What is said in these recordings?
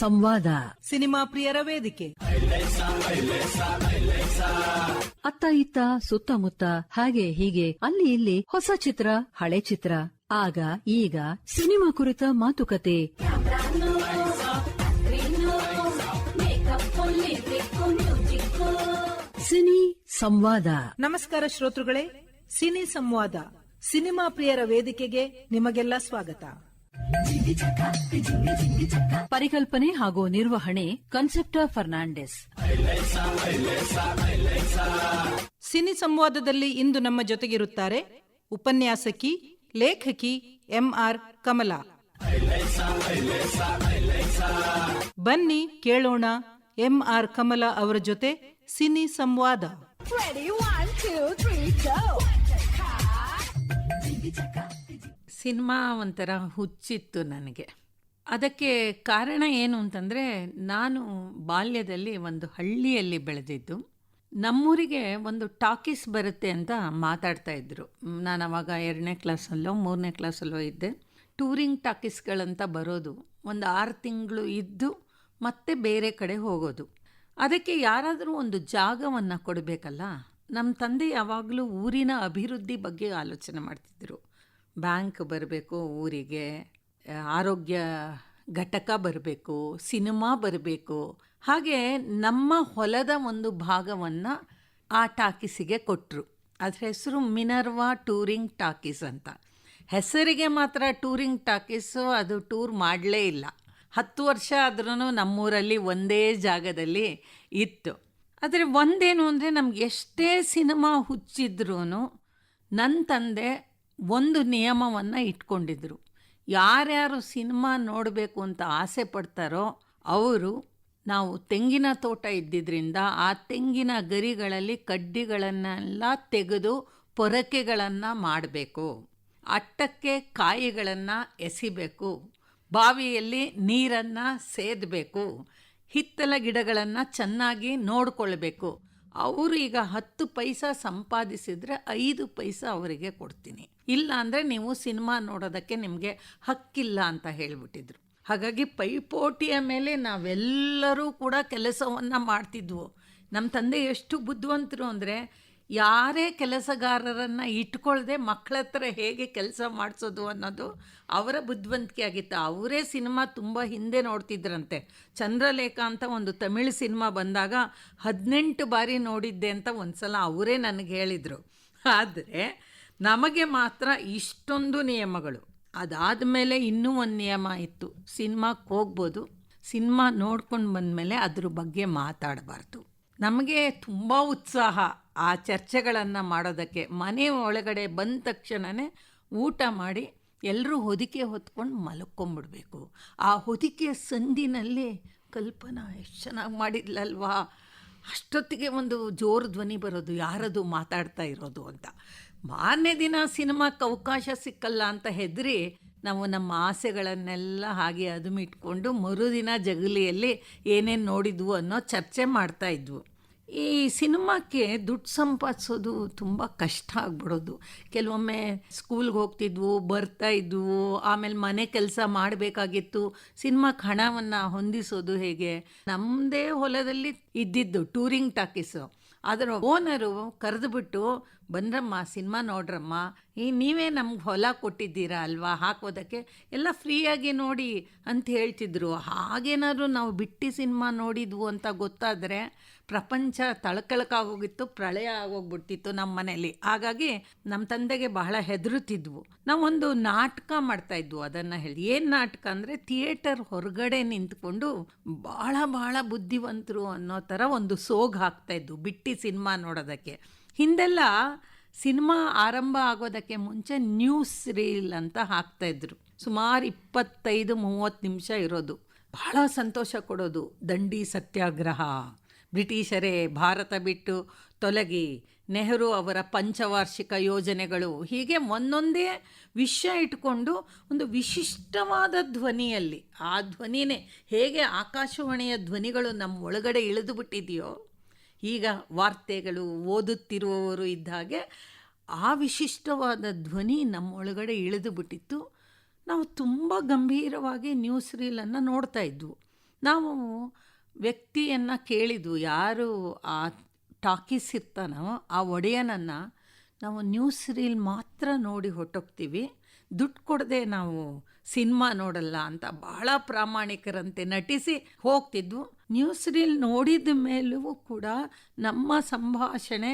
ಸಂವಾದ. ಸಿನಿಮಾ ಪ್ರಿಯರ ವೇದಿಕೆ. ಅತ್ತ ಇತ್ತ ಸುತ್ತಮುತ್ತ ಹಾಗೆ ಹೀಗೆ ಅಲ್ಲಿ ಇಲ್ಲಿ ಹೊಸ ಚಿತ್ರ ಹಳೆ ಚಿತ್ರ. ಆಗ ಈಗ ಸಿನಿಮಾ ಕುರಿತ ಮಾತುಕತೆ. ಸಿನಿ ಸಂವಾದ. ನಮಸ್ಕಾರ ಶ್ರೋತೃಗಳೇ ಸಿನಿ ಸಂವಾದ. ಸಿನಿಮಾ ಪ್ರಿಯರ ವೇದಿಕೆಗೆ ನಿಮಗೆಲ್ಲ ಸ್ವಾಗತ. ಪರಿಕಲ್ಪನೆ ಹಾಗೂ ನಿರ್ವಹಣೆ ಕನ್ಸೆಪ್ಟ ಫರ್ನಾಂಡಿಸ್ ಸಿನಿ ಸಂವಾದದಲ್ಲಿ ಇಂದು ನಮ್ಮ ಜೊತೆಗಿರುತ್ತಾರೆ ಉಪನ್ಯಾಸಕಿ ಲೇಖಕಿ ಎಂಆರ್ ಕಮಲಾ. ಬನ್ನಿ ಕೇಳೋಣ ಎಂಆರ್ ಕಮಲಾ ಅವರ ಜೊತೆ ಸಿನಿ ಸಂವಾದ. ಸಿನಿಮಾ ಒಂಥರ ಹುಚ್ಚಿತ್ತು ನನಗೆ. ಅದಕ್ಕೆ ಕಾರಣ ಏನು ಅಂತಂದರೆ, ನಾನು ಬಾಲ್ಯದಲ್ಲಿ ಒಂದು ಹಳ್ಳಿಯಲ್ಲಿ ಬೆಳೆದಿದ್ದು. ನಮ್ಮೂರಿಗೆ ಒಂದು ಟಾಕೀಸ್ ಬರುತ್ತೆ ಅಂತ ಮಾತಾಡ್ತಾ ಇದ್ದರು ನಾನು ಅವಾಗ ಎರಡನೇ ಕ್ಲಾಸಲ್ಲೋ, ಮೂರನೇ ಕ್ಲಾಸಲ್ಲೋ ಇದ್ದೆ. ಟೂರಿಂಗ್ ಟಾಕೀಸ್ಗಳಂತ ಬರೋದು ಒಂದು ಆರು ತಿಂಗಳು ಇದ್ದು ಮತ್ತೆ ಬೇರೆ ಕಡೆ ಹೋಗೋದು. ಅದಕ್ಕೆ ಯಾರಾದರೂ ಒಂದು ಜಾಗವನ್ನು ಕೊಡಬೇಕಲ್ಲ? ನಮ್ಮ ತಂದೆ ಯಾವಾಗಲೂ ಊರಿನ ಅಭಿವೃದ್ಧಿ ಬಗ್ಗೆ ಆಲೋಚನೆ ಮಾಡ್ತಿದ್ದರು ಬ್ಯಾಂಕ್ ಬರಬೇಕು, ಊರಿಗೆ ಆರೋಗ್ಯ ಘಟಕ ಬರಬೇಕು, ಸಿನಿಮಾ ಬರಬೇಕು, ಹಾಗೆ ನಮ್ಮ ಹೊಲದ ಒಂದು ಭಾಗವನ್ನು ಆ ಟಾಕೀಸಿಗೆ ಕೊಟ್ಟರು ಅದರ ಹೆಸರು ಮಿನರ್ವಾ ಟೂರಿಂಗ್ ಟಾಕೀಸ್ ಅಂತ. ಹೆಸರಿಗೆ ಮಾತ್ರ ಟೂರಿಂಗ್ ಟಾಕೀಸು, ಅದು ಟೂರ್ ಮಾಡಲೇ ಇಲ್ಲ. ಹತ್ತು ವರ್ಷ ಆದ್ರೂ ನಮ್ಮೂರಲ್ಲಿ ಒಂದೇ ಜಾಗದಲ್ಲಿ ಇತ್ತು. ಆದರೆ ಒಂದೇನು ಅಂದರೆ ನಮ್ಗೆ ಎಷ್ಟೇ ಸಿನಿಮಾ ಹುಚ್ಚಿದ್ರೂ ನನ್ನ ತಂದೆ ಒಂದು ನಿಯಮವನ್ನು ಇಟ್ಕೊಂಡಿದ್ರು. ಯಾರ್ಯಾರು ಸಿನಿಮಾ ನೋಡಬೇಕು ಅಂತ ಆಸೆ ಪಡ್ತಾರೋ ಅವರು ನಾವು ತೆಂಗಿನ ತೋಟ ಇದ್ದಿದ್ದರಿಂದ ಆ ತೆಂಗಿನ ಗರಿಗಳಲ್ಲಿ ಕಡ್ಡಿಗಳನ್ನೆಲ್ಲ ತೆಗೆದು ಪೊರಕೆಗಳನ್ನು ಮಾಡಬೇಕು. ಅಟ್ಟಕ್ಕೆ ಕಾಯಿಗಳನ್ನು ಎಸಿಬೇಕು. ಬಾವಿಯಲ್ಲಿ ನೀರನ್ನು ಸೇದಬೇಕು. ಹಿತ್ತಲ ಗಿಡಗಳನ್ನು ಚೆನ್ನಾಗಿ ನೋಡಿಕೊಳ್ಬೇಕು. ಅವರು ಈಗ ಹತ್ತು ಪೈಸ ಸಂಪಾದಿಸಿದರೆ ಐದು ಪೈಸ ಅವರಿಗೆ ಕೊಡ್ತೀನಿ. ಇಲ್ಲ ಅಂದರೆ ನೀವು ಸಿನಿಮಾ ನೋಡೋದಕ್ಕೆ ನಿಮಗೆ ಹಕ್ಕಿಲ್ಲ ಅಂತ ಹೇಳಿಬಿಟ್ಟಿದ್ರು. ಹಾಗಾಗಿ ಪೈಪೋಟಿಯ ಮೇಲೆ ನಾವೆಲ್ಲರೂ ಕೂಡ ಕೆಲಸವನ್ನು ಮಾಡ್ತಿದ್ವು. ನಮ್ಮ ತಂದೆ ಎಷ್ಟು ಬುದ್ಧಿವಂತರು ಅಂದರೆ ಯಾರೇ ಕೆಲಸಗಾರರನ್ನು ಇಟ್ಕೊಳ್ಳದೆ ಮಕ್ಕಳ ಹತ್ರ ಹೇಗೆ ಕೆಲಸ ಮಾಡಿಸೋದು ಅನ್ನೋದು ಅವರ ಬುದ್ಧಿವಂತಿಕೆ ಆಗಿತ್ತು. ಅವರೇ ಸಿನಿಮಾ ತುಂಬ ಹಿಂದೆ ನೋಡ್ತಿದ್ರಂತೆ. ಚಂದ್ರಲೇಖ ಅಂತ ಒಂದು ತಮಿಳು ಸಿನಿಮಾ ಬಂದಾಗ ಹದಿನೆಂಟು ಬಾರಿ ನೋಡಿದ್ದೆ ಅಂತ ಒಂದು ಸಲ ಅವರೇ ನನಗೆ ಹೇಳಿದರು. ಆದರೆ ನಮಗೆ ಮಾತ್ರ ಇಷ್ಟೊಂದು ನಿಯಮಗಳು. ಅದಾದ ಮೇಲೆ ಇನ್ನೂ ಒಂದು ನಿಯಮ ಇತ್ತು. ಸಿನಿಮಾಕ್ಕೆ ಹೋಗ್ಬೋದು. ಸಿನಿಮಾ ನೋಡ್ಕೊಂಡು ಬಂದಮೇಲೆ ಅದ್ರ ಬಗ್ಗೆ ಮಾತಾಡಬಾರ್ದು. ನಮಗೆ ತುಂಬ ಉತ್ಸಾಹ ಆ ಚರ್ಚೆಗಳನ್ನು ಮಾಡೋದಕ್ಕೆ. ಮನೆ ಒಳಗಡೆ ಬಂದ ತಕ್ಷಣವೇ ಊಟ ಮಾಡಿ ಎಲ್ಲರೂ ಹೊದಿಕೆ ಹೊತ್ಕೊಂಡು ಮಲ್ಕೊಂಬಿಡ್ಬೇಕು. ಆ ಹೊದಿಕೆಯ ಸಂದಿನಲ್ಲಿ ಕಲ್ಪನಾ ಎಷ್ಟು ಚೆನ್ನಾಗಿ ಮಾಡಿದ್ಲಲ್ವಾ? ಅಷ್ಟೊತ್ತಿಗೆ ಒಂದು ಜೋರು ಧ್ವನಿ ಬರೋದು, ಯಾರದು ಮಾತಾಡ್ತಾ ಇರೋದು ಅಂತ. ಮಾರನೇ ದಿನ ಸಿನಿಮಾಕ್ಕೆ ಅವಕಾಶ ಸಿಕ್ಕಲ್ಲ ಅಂತ ಹೆದರಿ ನಾವು ನಮ್ಮ ಆಸೆಗಳನ್ನೆಲ್ಲ ಹಾಗೆ ಅದುಮಿಟ್ಕೊಂಡು ಮರುದಿನ ಜಗಲಿಯಲ್ಲಿ ಏನೇನು ನೋಡಿದ್ವು ಅನ್ನೋ ಚರ್ಚೆ ಮಾಡ್ತಾ ಇದ್ವು. ಈ ಸಿನಿಮಾಕ್ಕೆ ದುಡ್ಡು ಸಂಪಾದಿಸೋದು ತುಂಬ ಕಷ್ಟ ಆಗ್ಬಿಡೋದು. ಕೆಲವೊಮ್ಮೆ ಸ್ಕೂಲ್ಗೆ ಹೋಗ್ತಿದ್ವು, ಬರ್ತಾ ಇದ್ವು, ಆಮೇಲೆ ಮನೆ ಕೆಲಸ ಮಾಡಬೇಕಾಗಿತ್ತು. ಸಿನಿಮಾಕ್ಕೆ ಹಣವನ್ನು ಹೊಂದಿಸೋದು ಹೇಗೆ? ನಮ್ಮದೇ ಹೊಲದಲ್ಲಿ ಇದ್ದಿದ್ದು ಟೂರಿಂಗ್ ಟಾಕೀಸು. ಅದರ ಓನರು ಕರೆದುಬಿಟ್ಟು, ಬಂದ್ರಮ್ಮ, ಸಿನಿಮಾ ನೋಡ್ರಮ್ಮ, ಈ ನೀವೇ ನಮ್ಗೆ ಹೊಲ ಕೊಟ್ಟಿದ್ದೀರಾ ಅಲ್ವಾ? ಹಾಕೋದಕ್ಕೆ ಎಲ್ಲ ಫ್ರೀಯಾಗಿ ನೋಡಿ ಅಂತ ಹೇಳ್ತಿದ್ರು. ಹಾಗೇನಾದ್ರು ನಾವು ಬಿಟ್ಟು ಸಿನಿಮಾ ನೋಡಿದ್ವು ಅಂತ ಗೊತ್ತಾದರೆ ಪ್ರಪಂಚ ತಳಕಳಕಾಗೋಗಿತ್ತು, ಪ್ರಳಯ ಆಗೋಗ್ಬಿಡ್ತಿತ್ತು ನಮ್ಮ ಮನೆಯಲ್ಲಿ ಹಾಗಾಗಿ ನಮ್ಮ ತಂದೆಗೆ ಬಹಳ ಹೆದರುತ್ತಿದ್ವು ನಾವೊಂದು ನಾಟಕ ಮಾಡ್ತಾ ಇದ್ವು ಅದನ್ನು ಹೇಳಿ. ಏನು ನಾಟಕ ಅಂದರೆ ಥಿಯೇಟರ್ ಹೊರಗಡೆ ನಿಂತ್ಕೊಂಡು ಭಾಳ ಭಾಳ ಬುದ್ಧಿವಂತರು ಅನ್ನೋ ಥರ ಒಂದು ಸೋಗ್ ಹಾಕ್ತಾ ಇದ್ವು, ಬಿಟ್ಟು ಸಿನಿಮಾ ನೋಡೋದಕ್ಕೆ. ಹಿಂದೆಲ್ಲ ಸಿನಿಮಾ ಆರಂಭ ಆಗೋದಕ್ಕೆ ಮುಂಚೆ ನ್ಯೂಸ್ ರೀಲ್ ಅಂತ ಹಾಕ್ತಾಯಿದ್ರು ಸುಮಾರು ಇಪ್ಪತ್ತೈದು, ಮೂವತ್ತು ನಿಮಿಷ ಇರೋದು. ಬಹಳ ಸಂತೋಷ ಕೊಡೋದು ದಂಡಿ ಸತ್ಯಾಗ್ರಹ. ಬ್ರಿಟಿಷರೇ ಭಾರತ ಬಿಟ್ಟು ತೊಲಗಿ ನೆಹರು ಅವರ ಪಂಚವಾರ್ಷಿಕ ಯೋಜನೆಗಳು ಹೀಗೆ ಒಂದೊಂದೇ ವಿಷಯ ಇಟ್ಕೊಂಡು ಒಂದು ವಿಶಿಷ್ಟವಾದ ಧ್ವನಿಯಲ್ಲಿ, ಆ ಧ್ವನಿನೇ ಹೇಗೆ ಆಕಾಶವಾಣಿಯ ಧ್ವನಿಗಳು ನಮ್ಮ ಒಳಗಡೆ ಇಳಿದು ಬಿಟ್ಟಿದೆಯೋ ಈಗ ವಾರ್ತೆಗಳು ಓದುತ್ತಿರುವವರು ಇದ್ದ ಹಾಗೆ ಆ ವಿಶಿಷ್ಟವಾದ ಧ್ವನಿ ನಮ್ಮ ಒಳಗಡೆ ಇಳಿದು ಬಿಟ್ಟಿತ್ತು ನಾವು ತುಂಬ ಗಂಭೀರವಾಗಿ ನ್ಯೂಸ್ ರೀಲನ್ನು ನೋಡ್ತಾ ಇದ್ವು. ನಾವು ವ್ಯಕ್ತಿಯನ್ನು ಕೇಳಿದ್ವು, ಯಾರು ಆ ಟಾಕೀಸ್ ಇರ್ತಾನೋ ಆ ಒಡೆಯನನ್ನು ನಾವು ನ್ಯೂಸ್ ರೀಲ್ ಮಾತ್ರ ನೋಡಿ ಹೊಟ್ಟೋಗ್ತೀವಿ ದುಡ್ಡು ಕೊಡದೆ ನಾವು ಸಿನಿಮಾ ನೋಡಲ್ಲ ಅಂತ ಬಹಳ ಪ್ರಾಮಾಣಿಕರಂತೆ ನಟಿಸಿ ಹೋಗ್ತಿದ್ವು. ನ್ಯೂಸ್ ರೀಲ್ ನೋಡಿದ ಮೇಲೂ ಕೂಡ ನಮ್ಮ ಸಂಭಾಷಣೆ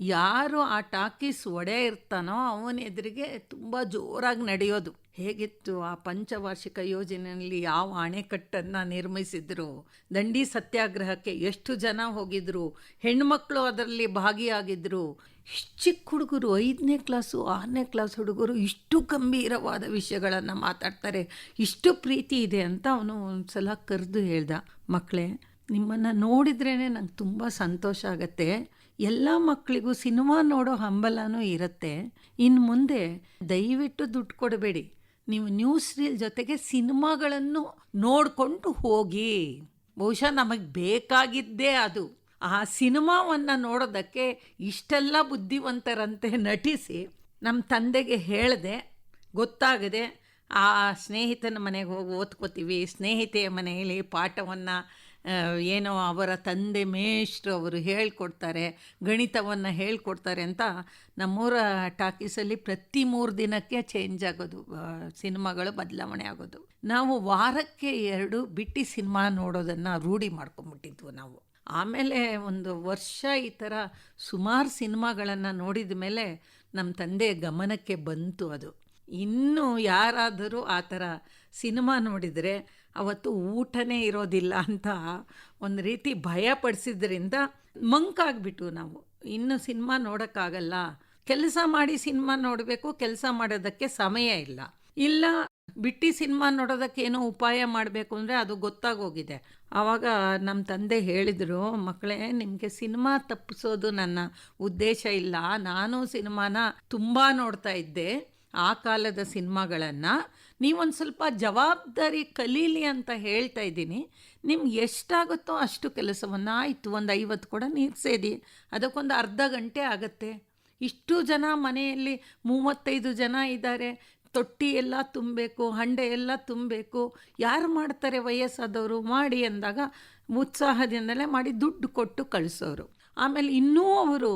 ಯಾರು ಆ ಟಾಕೀಸ್ ಒಡೆ ಇರ್ತಾನೋ ಅವನ ಎದುರಿಗೆ ತುಂಬ ಜೋರಾಗಿ ನಡೆಯೋದು. ಹೇಗಿತ್ತು ಆ ಪಂಚವಾರ್ಷಿಕ ಯೋಜನೆಯಲ್ಲಿ ಯಾವ ಅಣೆಕಟ್ಟನ್ನು ನಿರ್ಮಿಸಿದ್ರು? ದಂಡಿ ಸತ್ಯಾಗ್ರಹಕ್ಕೆ ಎಷ್ಟು ಜನ ಹೋಗಿದ್ರು? ಹೆಣ್ಮಕ್ಳು ಅದರಲ್ಲಿ ಭಾಗಿಯಾಗಿದ್ರು? ಇಷ್ಟ್ ಚಿಕ್ಕ ಹುಡುಗರು, ಐದನೇ ಕ್ಲಾಸು, ಆರನೇ ಕ್ಲಾಸ್ ಹುಡುಗರು ಇಷ್ಟು ಗಂಭೀರವಾದ ವಿಷಯಗಳನ್ನು ಮಾತಾಡ್ತಾರೆ. ಇಷ್ಟು ಪ್ರೀತಿ ಇದೆ ಅಂತ ಅವನು ಒಂದು ಸಲ ಕರೆದು ಹೇಳ್ದ. ಮಕ್ಕಳೇ ನಿಮ್ಮನ್ನು ನೋಡಿದ್ರೇ ನಂಗೆ ತುಂಬ ಸಂತೋಷ ಆಗತ್ತೆ. ಎಲ್ಲ ಮಕ್ಕಳಿಗೂ ಸಿನಿಮಾ ನೋಡೋ ಹಂಬಲನೂ ಇರುತ್ತೆ. ಇನ್ನು ಮುಂದೆ ದಯವಿಟ್ಟು ದುಡ್ಡು ಕೊಡಬೇಡಿ. ನೀವು ನ್ಯೂಸ್ ರೀಲ್ ಜೊತೆಗೆ ಸಿನಿಮಾಗಳನ್ನು ನೋಡಿಕೊಂಡು ಹೋಗಿ. ಬಹುಶಃ ನಮಗೆ ಬೇಕಾಗಿದ್ದೇ ಅದು. ಆ ಸಿನಿಮಾವನ್ನು ನೋಡೋದಕ್ಕೆ ಇಷ್ಟೆಲ್ಲ ಬುದ್ಧಿವಂತರಂತೆ ನಟಿಸಿ ನಮ್ಮ ತಂದೆಗೆ ಹೇಳಿದೆ, ಗೊತ್ತಾಗದೆ, ಆ ಸ್ನೇಹಿತನ ಮನೆಗೆ ಹೋಗಿ ಓದ್ಕೋತೀವಿ, ಸ್ನೇಹಿತೆಯ ಮನೆಯಲ್ಲಿ ಪಾಠವನ್ನು ಏನೋ ಅವರ ತಂದೆ ಮೇಷ್ಟ್ರು ಅವರು ಹೇಳ್ಕೊಡ್ತಾರೆ, ಗಣಿತವನ್ನು ಹೇಳ್ಕೊಡ್ತಾರೆ ಅಂತ ನಮ್ಮೂರ ಟಾಕೀಸಲ್ಲಿ ಪ್ರತಿ ಮೂರು ದಿನಕ್ಕೆ ಚೇಂಜ್ ಆಗೋದು ಸಿನಿಮಾಗಳು ಬದಲಾವಣೆ ಆಗೋದು. ನಾವು ವಾರಕ್ಕೆ ಎರಡು ಬಿಟ್ಟು ಸಿನಿಮಾ ನೋಡೋದನ್ನು ರೂಢಿ ಮಾಡ್ಕೊಂಬಿಟ್ಟಿದ್ವು ನಾವು. ಆಮೇಲೆ ಒಂದು ವರ್ಷ ಈ ಥರ ಸುಮಾರು ಸಿನಿಮಾಗಳನ್ನು ನೋಡಿದ ಮೇಲೆ ನಮ್ಮ ತಂದೆ ಗಮನಕ್ಕೆ ಬಂತು ಅದು. ಇನ್ನು ಯಾರಾದರೂ ಆ ಥರ ಸಿನಿಮಾ ನೋಡಿದರೆ ಅವತ್ತು ಊಟನೇ ಇರೋದಿಲ್ಲ ಅಂತ ಒಂದು ರೀತಿ ಭಯ ಪಡಿಸಿದ್ರಿಂದ ಮಂಕಾಗ್ಬಿಟ್ಟು ನಾವು. ಇನ್ನು ಸಿನಿಮಾ ನೋಡೋಕ್ಕಾಗಲ್ಲ. ಕೆಲಸ ಮಾಡಿ ಸಿನಿಮಾ ನೋಡಬೇಕು, ಕೆಲಸ ಮಾಡೋದಕ್ಕೆ ಸಮಯ ಇಲ್ಲ. ಇಲ್ಲ, ಬಿಟ್ಟು ಸಿನಿಮಾ ನೋಡೋದಕ್ಕೆ ಏನೋ ಉಪಾಯ ಮಾಡಬೇಕು ಅಂದರೆ ಅದು ಗೊತ್ತಾಗೋಗಿದೆ. ಆವಾಗ ನಮ್ಮ ತಂದೆ ಹೇಳಿದರು, ಮಕ್ಕಳೇ, ನಿಮಗೆ ಸಿನಿಮಾ ತಪ್ಪಿಸೋದು ನನ್ನ ಉದ್ದೇಶ ಇಲ್ಲ. ನಾನು ಸಿನಿಮಾನ ತುಂಬ ನೋಡ್ತಾ ಇದ್ದೆ. ಆ ಕಾಲದ ಸಿನಿಮಾಗಳನ್ನು ನೀವೊಂದು ಸ್ವಲ್ಪ ಜವಾಬ್ದಾರಿ ಕಲೀಲಿ ಅಂತ ಹೇಳ್ತಾ ಇದ್ದೀನಿ. ನಿಮ್ಗೆ ಎಷ್ಟಾಗುತ್ತೋ ಅಷ್ಟು ಕೆಲಸವನ್ನು ಆಯಿತು, ಒಂದು ಐವತ್ತು ಕೂಡ ನೀರು ಸೇದಿ. ಅದಕ್ಕೊಂದು ಅರ್ಧ ಗಂಟೆ ಆಗುತ್ತೆ. ಇಷ್ಟು ಜನ ಮನೆಯಲ್ಲಿ ಮೂವತ್ತೈದು ಜನ ಇದ್ದಾರೆ. ತೊಟ್ಟಿ ಎಲ್ಲ ತುಂಬಬೇಕು, ಹಂಡೆ ಎಲ್ಲ ತುಂಬಬೇಕು. ಯಾರು ಮಾಡ್ತಾರೆ ವಯಸ್ಸಾದವರು? ಮಾಡಿ ಅಂದಾಗ ಉತ್ಸಾಹದಿಂದಲೇ ಮಾಡಿ ದುಡ್ಡು ಕೊಟ್ಟು ಕಳಿಸೋರು. ಆಮೇಲೆ ಇನ್ನೂ ಅವರು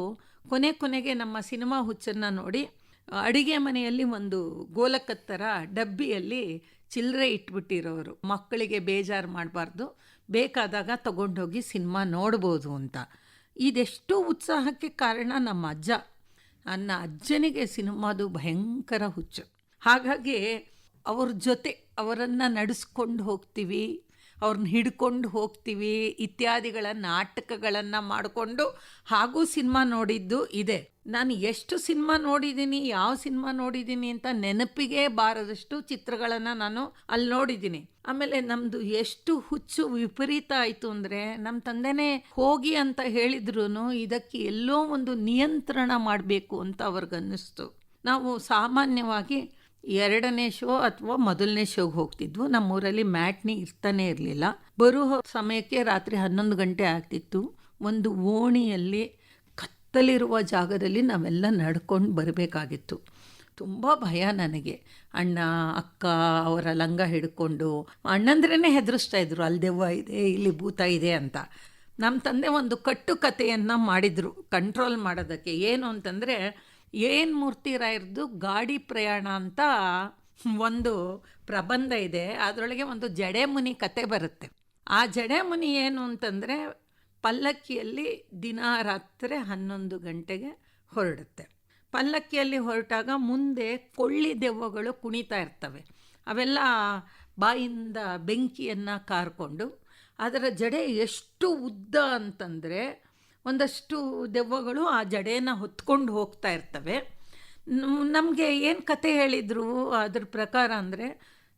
ಕೊನೆ ಕೊನೆಗೆ ನಮ್ಮ ಸಿನಿಮಾ ಹುಚ್ಚನ್ನು ನೋಡಿ ಅಡಿಗೆ ಮನೆಯಲ್ಲಿ ಒಂದು ಗೋಲಕತ್ತರ ಡಬ್ಬಿಯಲ್ಲಿ ಚಿಲ್ಲರೆ ಇಟ್ಬಿಟ್ಟಿರೋರು. ಮಕ್ಕಳಿಗೆ ಬೇಜಾರು ಮಾಡಬಾರ್ದು. ಬೇಕಾದಾಗ ತಗೊಂಡೋಗಿ ಸಿನಿಮಾ ನೋಡ್ಬೋದು ಅಂತ. ಇದೆಷ್ಟು ಉತ್ಸಾಹಕ್ಕೆ ಕಾರಣ ನಮ್ಮ ಅಜ್ಜ. ನನ್ನ ಅಜ್ಜನಿಗೆ ಸಿನಿಮಾದು ಭಯಂಕರ ಹುಚ್ಚು. ಹಾಗಾಗಿ ಅವ್ರ ಜೊತೆ ಅವರನ್ನು ನಡೆಸ್ಕೊಂಡು ಹೋಗ್ತೀವಿ. ಅವ್ರನ್ನ ಹಿಡ್ಕೊಂಡು ಹೋಗ್ತೀವಿ, ಇತ್ಯಾದಿಗಳ ನಾಟಕಗಳನ್ನು ಮಾಡಿಕೊಂಡು ಹಾಗೂ ಸಿನಿಮಾ ನೋಡಿದ್ದು ಇದೆ. ನಾನು ಎಷ್ಟು ಸಿನಿಮಾ ನೋಡಿದ್ದೀನಿ, ಯಾವ ಸಿನಿಮಾ ನೋಡಿದ್ದೀನಿ ಅಂತ ನೆನಪಿಗೆ ಬಾರದಷ್ಟು ಚಿತ್ರಗಳನ್ನು ನಾನು ಅಲ್ಲಿ ನೋಡಿದ್ದೀನಿ. ಆಮೇಲೆ ನಮ್ಮದು ಎಷ್ಟು ಹುಚ್ಚು ವಿಪರೀತ ಆಯಿತು ಅಂದರೆ ನಮ್ಮ ತಂದೆನೇ ಹೋಗಿ ಅಂತ ಹೇಳಿದ್ರು ಇದಕ್ಕೆ ಎಲ್ಲೋ ಒಂದು ನಿಯಂತ್ರಣ ಮಾಡಬೇಕು ಅಂತ ಅವ್ರಿಗನ್ನಿಸ್ತು. ನಾವು ಸಾಮಾನ್ಯವಾಗಿ ಎರಡನೇ ಶೋ ಅಥವಾ ಮೊದಲನೇ ಶೋಗೆ ಹೋಗ್ತಿದ್ವು. ನಮ್ಮೂರಲ್ಲಿ ಮ್ಯಾಟ್ನಿ ಇರ್ತಾನೆ ಇರಲಿಲ್ಲ. ಬರೋ ಸಮಯಕ್ಕೆ ರಾತ್ರಿ ಹನ್ನೊಂದು ಗಂಟೆ ಆಗ್ತಿತ್ತು. ಒಂದು ಓಣಿಯಲ್ಲಿ ಕತ್ತಲಿರುವ ಜಾಗದಲ್ಲಿ ನಾವೆಲ್ಲ ನಡ್ಕೊಂಡು ಬರಬೇಕಾಗಿತ್ತು. ತುಂಬ ಭಯ ನನಗೆ. ಅಣ್ಣ, ಅಕ್ಕ ಅವರ ಲಂಗ ಹಿಡ್ಕೊಂಡು ಅಣ್ಣಂದ್ರೇ ಹೆದರಿಸ್ತಾ ಇದ್ರು, ಅಲ್ಲಿ ದೆವ್ವ ಇದೆ, ಇಲ್ಲಿ ಭೂತ ಇದೆ ಅಂತ. ನಮ್ಮ ತಂದೆ ಒಂದು ಕಟ್ಟುಕತೆಯನ್ನು ಮಾಡಿದರು ಕಂಟ್ರೋಲ್ ಮಾಡೋದಕ್ಕೆ. ಏನು ಅಂತಂದರೆ ಏನು ಮೂರ್ತಿ ರಾಯರ್ದು ಗಾಡಿ ಪ್ರಯಾಣ ಅಂತ ಒಂದು ಪ್ರಬಂಧ ಇದೆ. ಅದರೊಳಗೆ ಒಂದು ಜಡೆಮುನಿ ಕತೆ ಬರುತ್ತೆ. ಆ ಜಡೆಮುನಿ ಏನು ಅಂತಂದರೆ ಪಲ್ಲಕ್ಕಿಯಲ್ಲಿ ದಿನ ರಾತ್ರಿ ಹನ್ನೊಂದು ಗಂಟೆಗೆ ಹೊರಡುತ್ತೆ. ಪಲ್ಲಕ್ಕಿಯಲ್ಲಿ ಹೊರಟಾಗ ಮುಂದೆ ಕೊಳ್ಳಿ ದೆವ್ವಗಳು ಕುಣಿತಾ ಇರ್ತವೆ. ಅವೆಲ್ಲ ಬಾಯಿಂದ ಬೆಂಕಿಯನ್ನು ಕಾರ್ಕೊಂಡು ಅದರ ಜಡೆ ಎಷ್ಟು ಉದ್ದ ಅಂತಂದರೆ ಒಂದಷ್ಟು ದೆವ್ವಗಳು ಆ ಜಡೆಯನ್ನ ಹೊತ್ಕೊಂಡು ಹೋಗ್ತಾ ಇರ್ತವೆ. ನಮಗೆ ಏನು ಕತೆ ಹೇಳಿದ್ರು ಅದ್ರ ಪ್ರಕಾರ ಅಂದರೆ,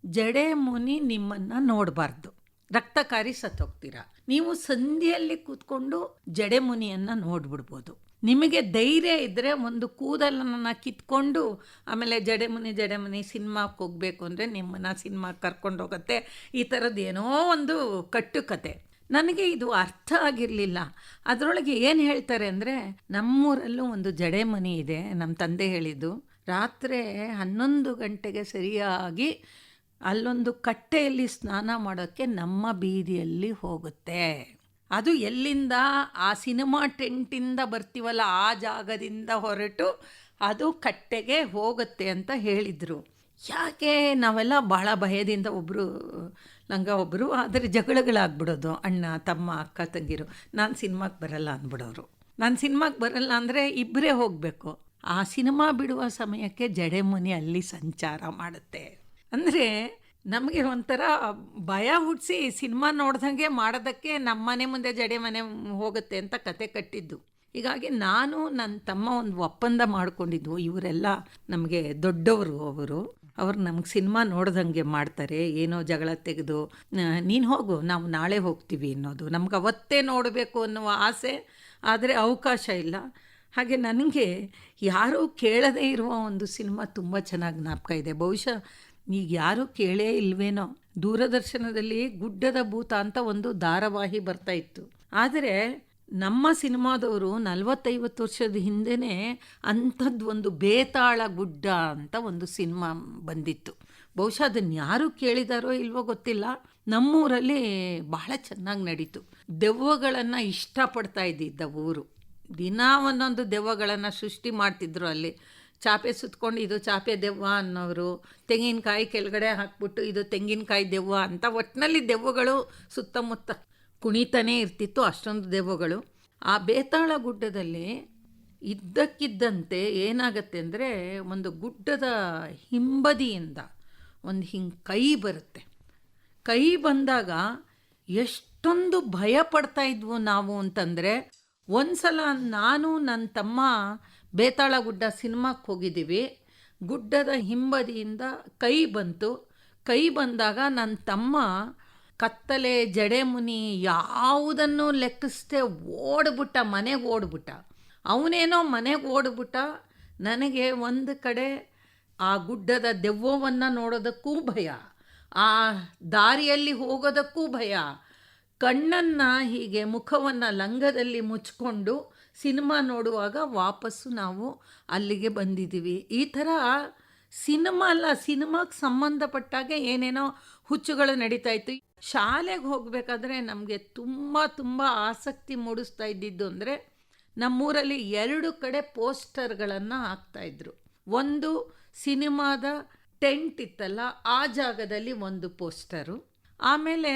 ಜಡೆ ಮುನಿ ನಿಮ್ಮನ್ನು ನೋಡಬಾರ್ದು. ರಕ್ತಕಾರಿ ಸತ್ತೋಗ್ತೀರಾ. ನೀವು ಸಂಧಿಯಲ್ಲಿ ಕೂತ್ಕೊಂಡು ಜಡೆ ಮುನಿಯನ್ನು ನೋಡ್ಬಿಡ್ಬೋದು. ನಿಮಗೆ ಧೈರ್ಯ ಇದ್ದರೆ ಒಂದು ಕೂದಲನ್ನು ಕಿತ್ಕೊಂಡು, ಆಮೇಲೆ ಜಡೆಮುನಿ ಜಡೆಮುನಿ ಸಿನಿಮಾಕ್ಕೆ ಹೋಗಬೇಕು ಅಂದರೆ ನಿಮ್ಮನ್ನು ಸಿನಿಮಾ ಕರ್ಕೊಂಡು ಹೋಗುತ್ತೆ ಈ ಥರದ್ದು ಏನೋ ಒಂದು ಕಟ್ಟುಕತೆ. ನನಗೆ ಇದು ಅರ್ಥ ಆಗಿರಲಿಲ್ಲ. ಅದರೊಳಗೆ ಏನು ಹೇಳ್ತಾರೆ ಅಂದರೆ, ನಮ್ಮೂರಲ್ಲೂ ಒಂದು ಜಡೆ ಮನೆ ಇದೆ ನಮ್ಮ ತಂದೆ ಹೇಳಿದ್ದು. ರಾತ್ರಿ ಹನ್ನೊಂದು ಗಂಟೆಗೆ ಸರಿಯಾಗಿ ಅಲ್ಲೊಂದು ಕಟ್ಟೆಯಲ್ಲಿ ಸ್ನಾನ ಮಾಡೋಕ್ಕೆ ನಮ್ಮ ಬೀದಿಯಲ್ಲಿ ಹೋಗುತ್ತೆ. ಅದು ಎಲ್ಲಿಂದ? ಆ ಸಿನಿಮಾ ಟೆಂಟಿಂದ ಬರ್ತೀವಲ್ಲ, ಆ ಜಾಗದಿಂದ ಹೊರಟು ಅದು ಕಟ್ಟೆಗೆ ಹೋಗುತ್ತೆ ಅಂತ ಹೇಳಿದರು. ಯಾಕೆ? ನಾವೆಲ್ಲ ಭಾಳ ಭಯದಿಂದ ಒಬ್ಬರು ನಂಗೆ ಒಬ್ಬರು ಆದರೆ ಜಗಳಗಳಾಗ್ಬಿಡೋದು. ಅಣ್ಣ, ತಮ್ಮ, ಅಕ್ಕ, ತಂಗಿರು. ನಾನು ಸಿನಿಮಾಗೆ ಬರಲ್ಲ ಅಂದ್ಬಿಡೋರು. ನಾನು ಸಿನಿಮಾಗೆ ಬರಲ್ಲ ಅಂದರೆ ಇಬ್ಬರೇ ಹೋಗಬೇಕು. ಆ ಸಿನಿಮಾ ಬಿಡುವ ಸಮಯಕ್ಕೆ ಜಡೆಮುನಿ ಅಲ್ಲಿ ಸಂಚಾರ ಮಾಡುತ್ತೆ. ಅಂದರೆ ನಮಗೆ ಒಂಥರ ಭಯ ಹುಟ್ಟಿಸಿ ಸಿನಿಮಾ ನೋಡ್ದಂಗೆ ಮಾಡೋದಕ್ಕೆ ನಮ್ಮ ಮನೆ ಮುಂದೆ ಜಡೆ ಮನೆ ಹೋಗುತ್ತೆ ಅಂತ ಕತೆ ಕಟ್ಟಿದ್ದು. ಹೀಗಾಗಿ ನಾನು ನನ್ನ ತಮ್ಮ ಒಂದು ಒಪ್ಪಂದ ಮಾಡ್ಕೊಂಡಿದ್ವು ಇವರೆಲ್ಲ ನಮಗೆ ದೊಡ್ಡವರು ಅವರು. ಅವ್ರು ನಮ್ಗೆ ಸಿನಿಮಾ ನೋಡ್ದಂಗೆ ಮಾಡ್ತಾರೆ, ಏನೋ ಜಗಳ ತೆಗೆದು ನೀನು ಹೋಗು, ನಾವು ನಾಳೆ ಹೋಗ್ತೀವಿ ಅನ್ನೋದು. ನಮ್ಗೆ ಅವತ್ತೇ ನೋಡಬೇಕು ಅನ್ನುವ ಆಸೆ, ಆದರೆ ಅವಕಾಶ ಇಲ್ಲ. ಹಾಗೆ ನನಗೆ ಯಾರೂ ಕೇಳದೇ ಇರುವ ಒಂದು ಸಿನಿಮಾ ತುಂಬ ಚೆನ್ನಾಗಿ ಜ್ಞಾಪಕ ಇದೆ. ಬಹುಶಃ ಈಗ ಯಾರೂ ಕೇಳೇ ಇಲ್ವೇನೋ. ದೂರದರ್ಶನದಲ್ಲಿ ಗುಡ್ಡದ ಭೂತ ಅಂತ ಒಂದು ಧಾರಾವಾಹಿ ಬರ್ತಾ ಇತ್ತು. ಆದರೆ ನಮ್ಮ ಸಿನಿಮಾದವರು ನಲವತ್ತೈವತ್ತು ವರ್ಷದ ಹಿಂದೆನೇ ಅಂಥದ್ದು ಒಂದು ಬೇತಾಳ ಗುಡ್ಡ ಅಂತ ಒಂದು ಸಿನಿಮಾ ಬಂದಿತ್ತು. ಬಹುಶಃ ಅದನ್ನು ಯಾರು ಕೇಳಿದಾರೋ ಇಲ್ವೋ ಗೊತ್ತಿಲ್ಲ. ನಮ್ಮೂರಲ್ಲಿ ಬಹಳ ಚೆನ್ನಾಗಿ ನಡೀತು. ದೆವ್ವಗಳನ್ನು ಇಷ್ಟಪಡ್ತಾ ಇದ್ದಿದ್ದ ಊರು. ದಿನ ಒಂದೊಂದು ದೆವ್ವಗಳನ್ನು ಸೃಷ್ಟಿ ಮಾಡ್ತಿದ್ರು ಅಲ್ಲಿ. ಚಾಪೆ ಸುತ್ಕೊಂಡು ಇದು ಚಾಪೆ ದೆವ್ವ ಅನ್ನೋರು, ತೆಂಗಿನಕಾಯಿ ಕೆಳಗಡೆ ಹಾಕ್ಬಿಟ್ಟು ಇದು ತೆಂಗಿನಕಾಯಿ ದೆವ್ವ ಅಂತ ಒಟ್ಟಿನಲ್ಲಿ ದೆವ್ವಗಳು ಸುತ್ತಮುತ್ತ ಕುಣಿತಾನೇ ಇರ್ತಿತ್ತು ಅಷ್ಟೊಂದು ದೆವ್ವಗಳು. ಆ ಬೇತಾಳ ಗುಡ್ಡದಲ್ಲಿ ಇದ್ದಕ್ಕಿದ್ದಂತೆ ಏನಾಗತ್ತೆ ಅಂದರೆ ಒಂದು ಗುಡ್ಡದ ಹಿಂಬದಿಯಿಂದ ಒಂದು ಹಿಂಗೆ ಕೈ ಬರುತ್ತೆ. ಕೈ ಬಂದಾಗ ಎಷ್ಟೊಂದು ಭಯ ಪಡ್ತಾ ಇದ್ವು ನಾವು ಅಂತಂದರೆ ಒಂದು ಸಲ ನಾನು ನನ್ನ ತಮ್ಮ ಬೇತಾಳ ಗುಡ್ಡ ಸಿನಿಮಾಕ್ಕೆ ಹೋಗಿದ್ದೀವಿ. ಗುಡ್ಡದ ಹಿಂಬದಿಯಿಂದ ಕೈ ಬಂತು. ಕೈ ಬಂದಾಗ ನನ್ನ ತಮ್ಮ ಕತ್ತಲೆ ಜಡೆಮುನಿ ಯಾವುದನ್ನು ಲೆಕ್ಕಿಸ್ದೆ ಓಡ್ಬಿಟ್ಟ, ಮನೆಗೆ ಓಡ್ಬಿಟ್ಟ. ಅವನೇನೋ ಮನೆಗೆ ಓಡ್ಬಿಟ್ಟ. ನನಗೆ ಒಂದು ಕಡೆ ಆ ಗುಡ್ಡದ ದೆವ್ವವನ್ನು ನೋಡೋದಕ್ಕೂ ಭಯ, ಆ ದಾರಿಯಲ್ಲಿ ಹೋಗೋದಕ್ಕೂ ಭಯ. ಕಣ್ಣನ್ನು ಹೀಗೆ ಮುಖವನ್ನು ಲಂಗದಲ್ಲಿ ಮುಚ್ಕೊಂಡು ಸಿನಿಮಾ ನೋಡುವಾಗ ವಾಪಸ್ಸು ನಾವು ಅಲ್ಲಿಗೆ ಬಂದಿದ್ದೀವಿ. ಈ ಥರ ಸಿನಿಮಾ ಅಲ್ಲ, ಸಿನಿಮಾಗೆ ಸಂಬಂಧಪಟ್ಟಾಗೆ ಏನೇನೋ ಹುಚ್ಚುಗಳು ನಡೀತಾ ಇತ್ತು. ಶಾಲೆಗೆ ಹೋಗಬೇಕಾದ್ರೆ ನಮಗೆ ತುಂಬ ತುಂಬ ಆಸಕ್ತಿ ಮೂಡಿಸ್ತಾ ಇದ್ದಿದ್ದು ಅಂದರೆ ನಮ್ಮೂರಲ್ಲಿ ಎರಡು ಕಡೆ ಪೋಸ್ಟರ್ಗಳನ್ನು ಹಾಕ್ತಾಯಿದ್ರು ಒಂದು ಸಿನಿಮಾದ ಟೆಂಟ್ ಇತ್ತಲ್ಲ, ಆ ಜಾಗದಲ್ಲಿ ಒಂದು ಪೋಸ್ಟರು. ಆಮೇಲೆ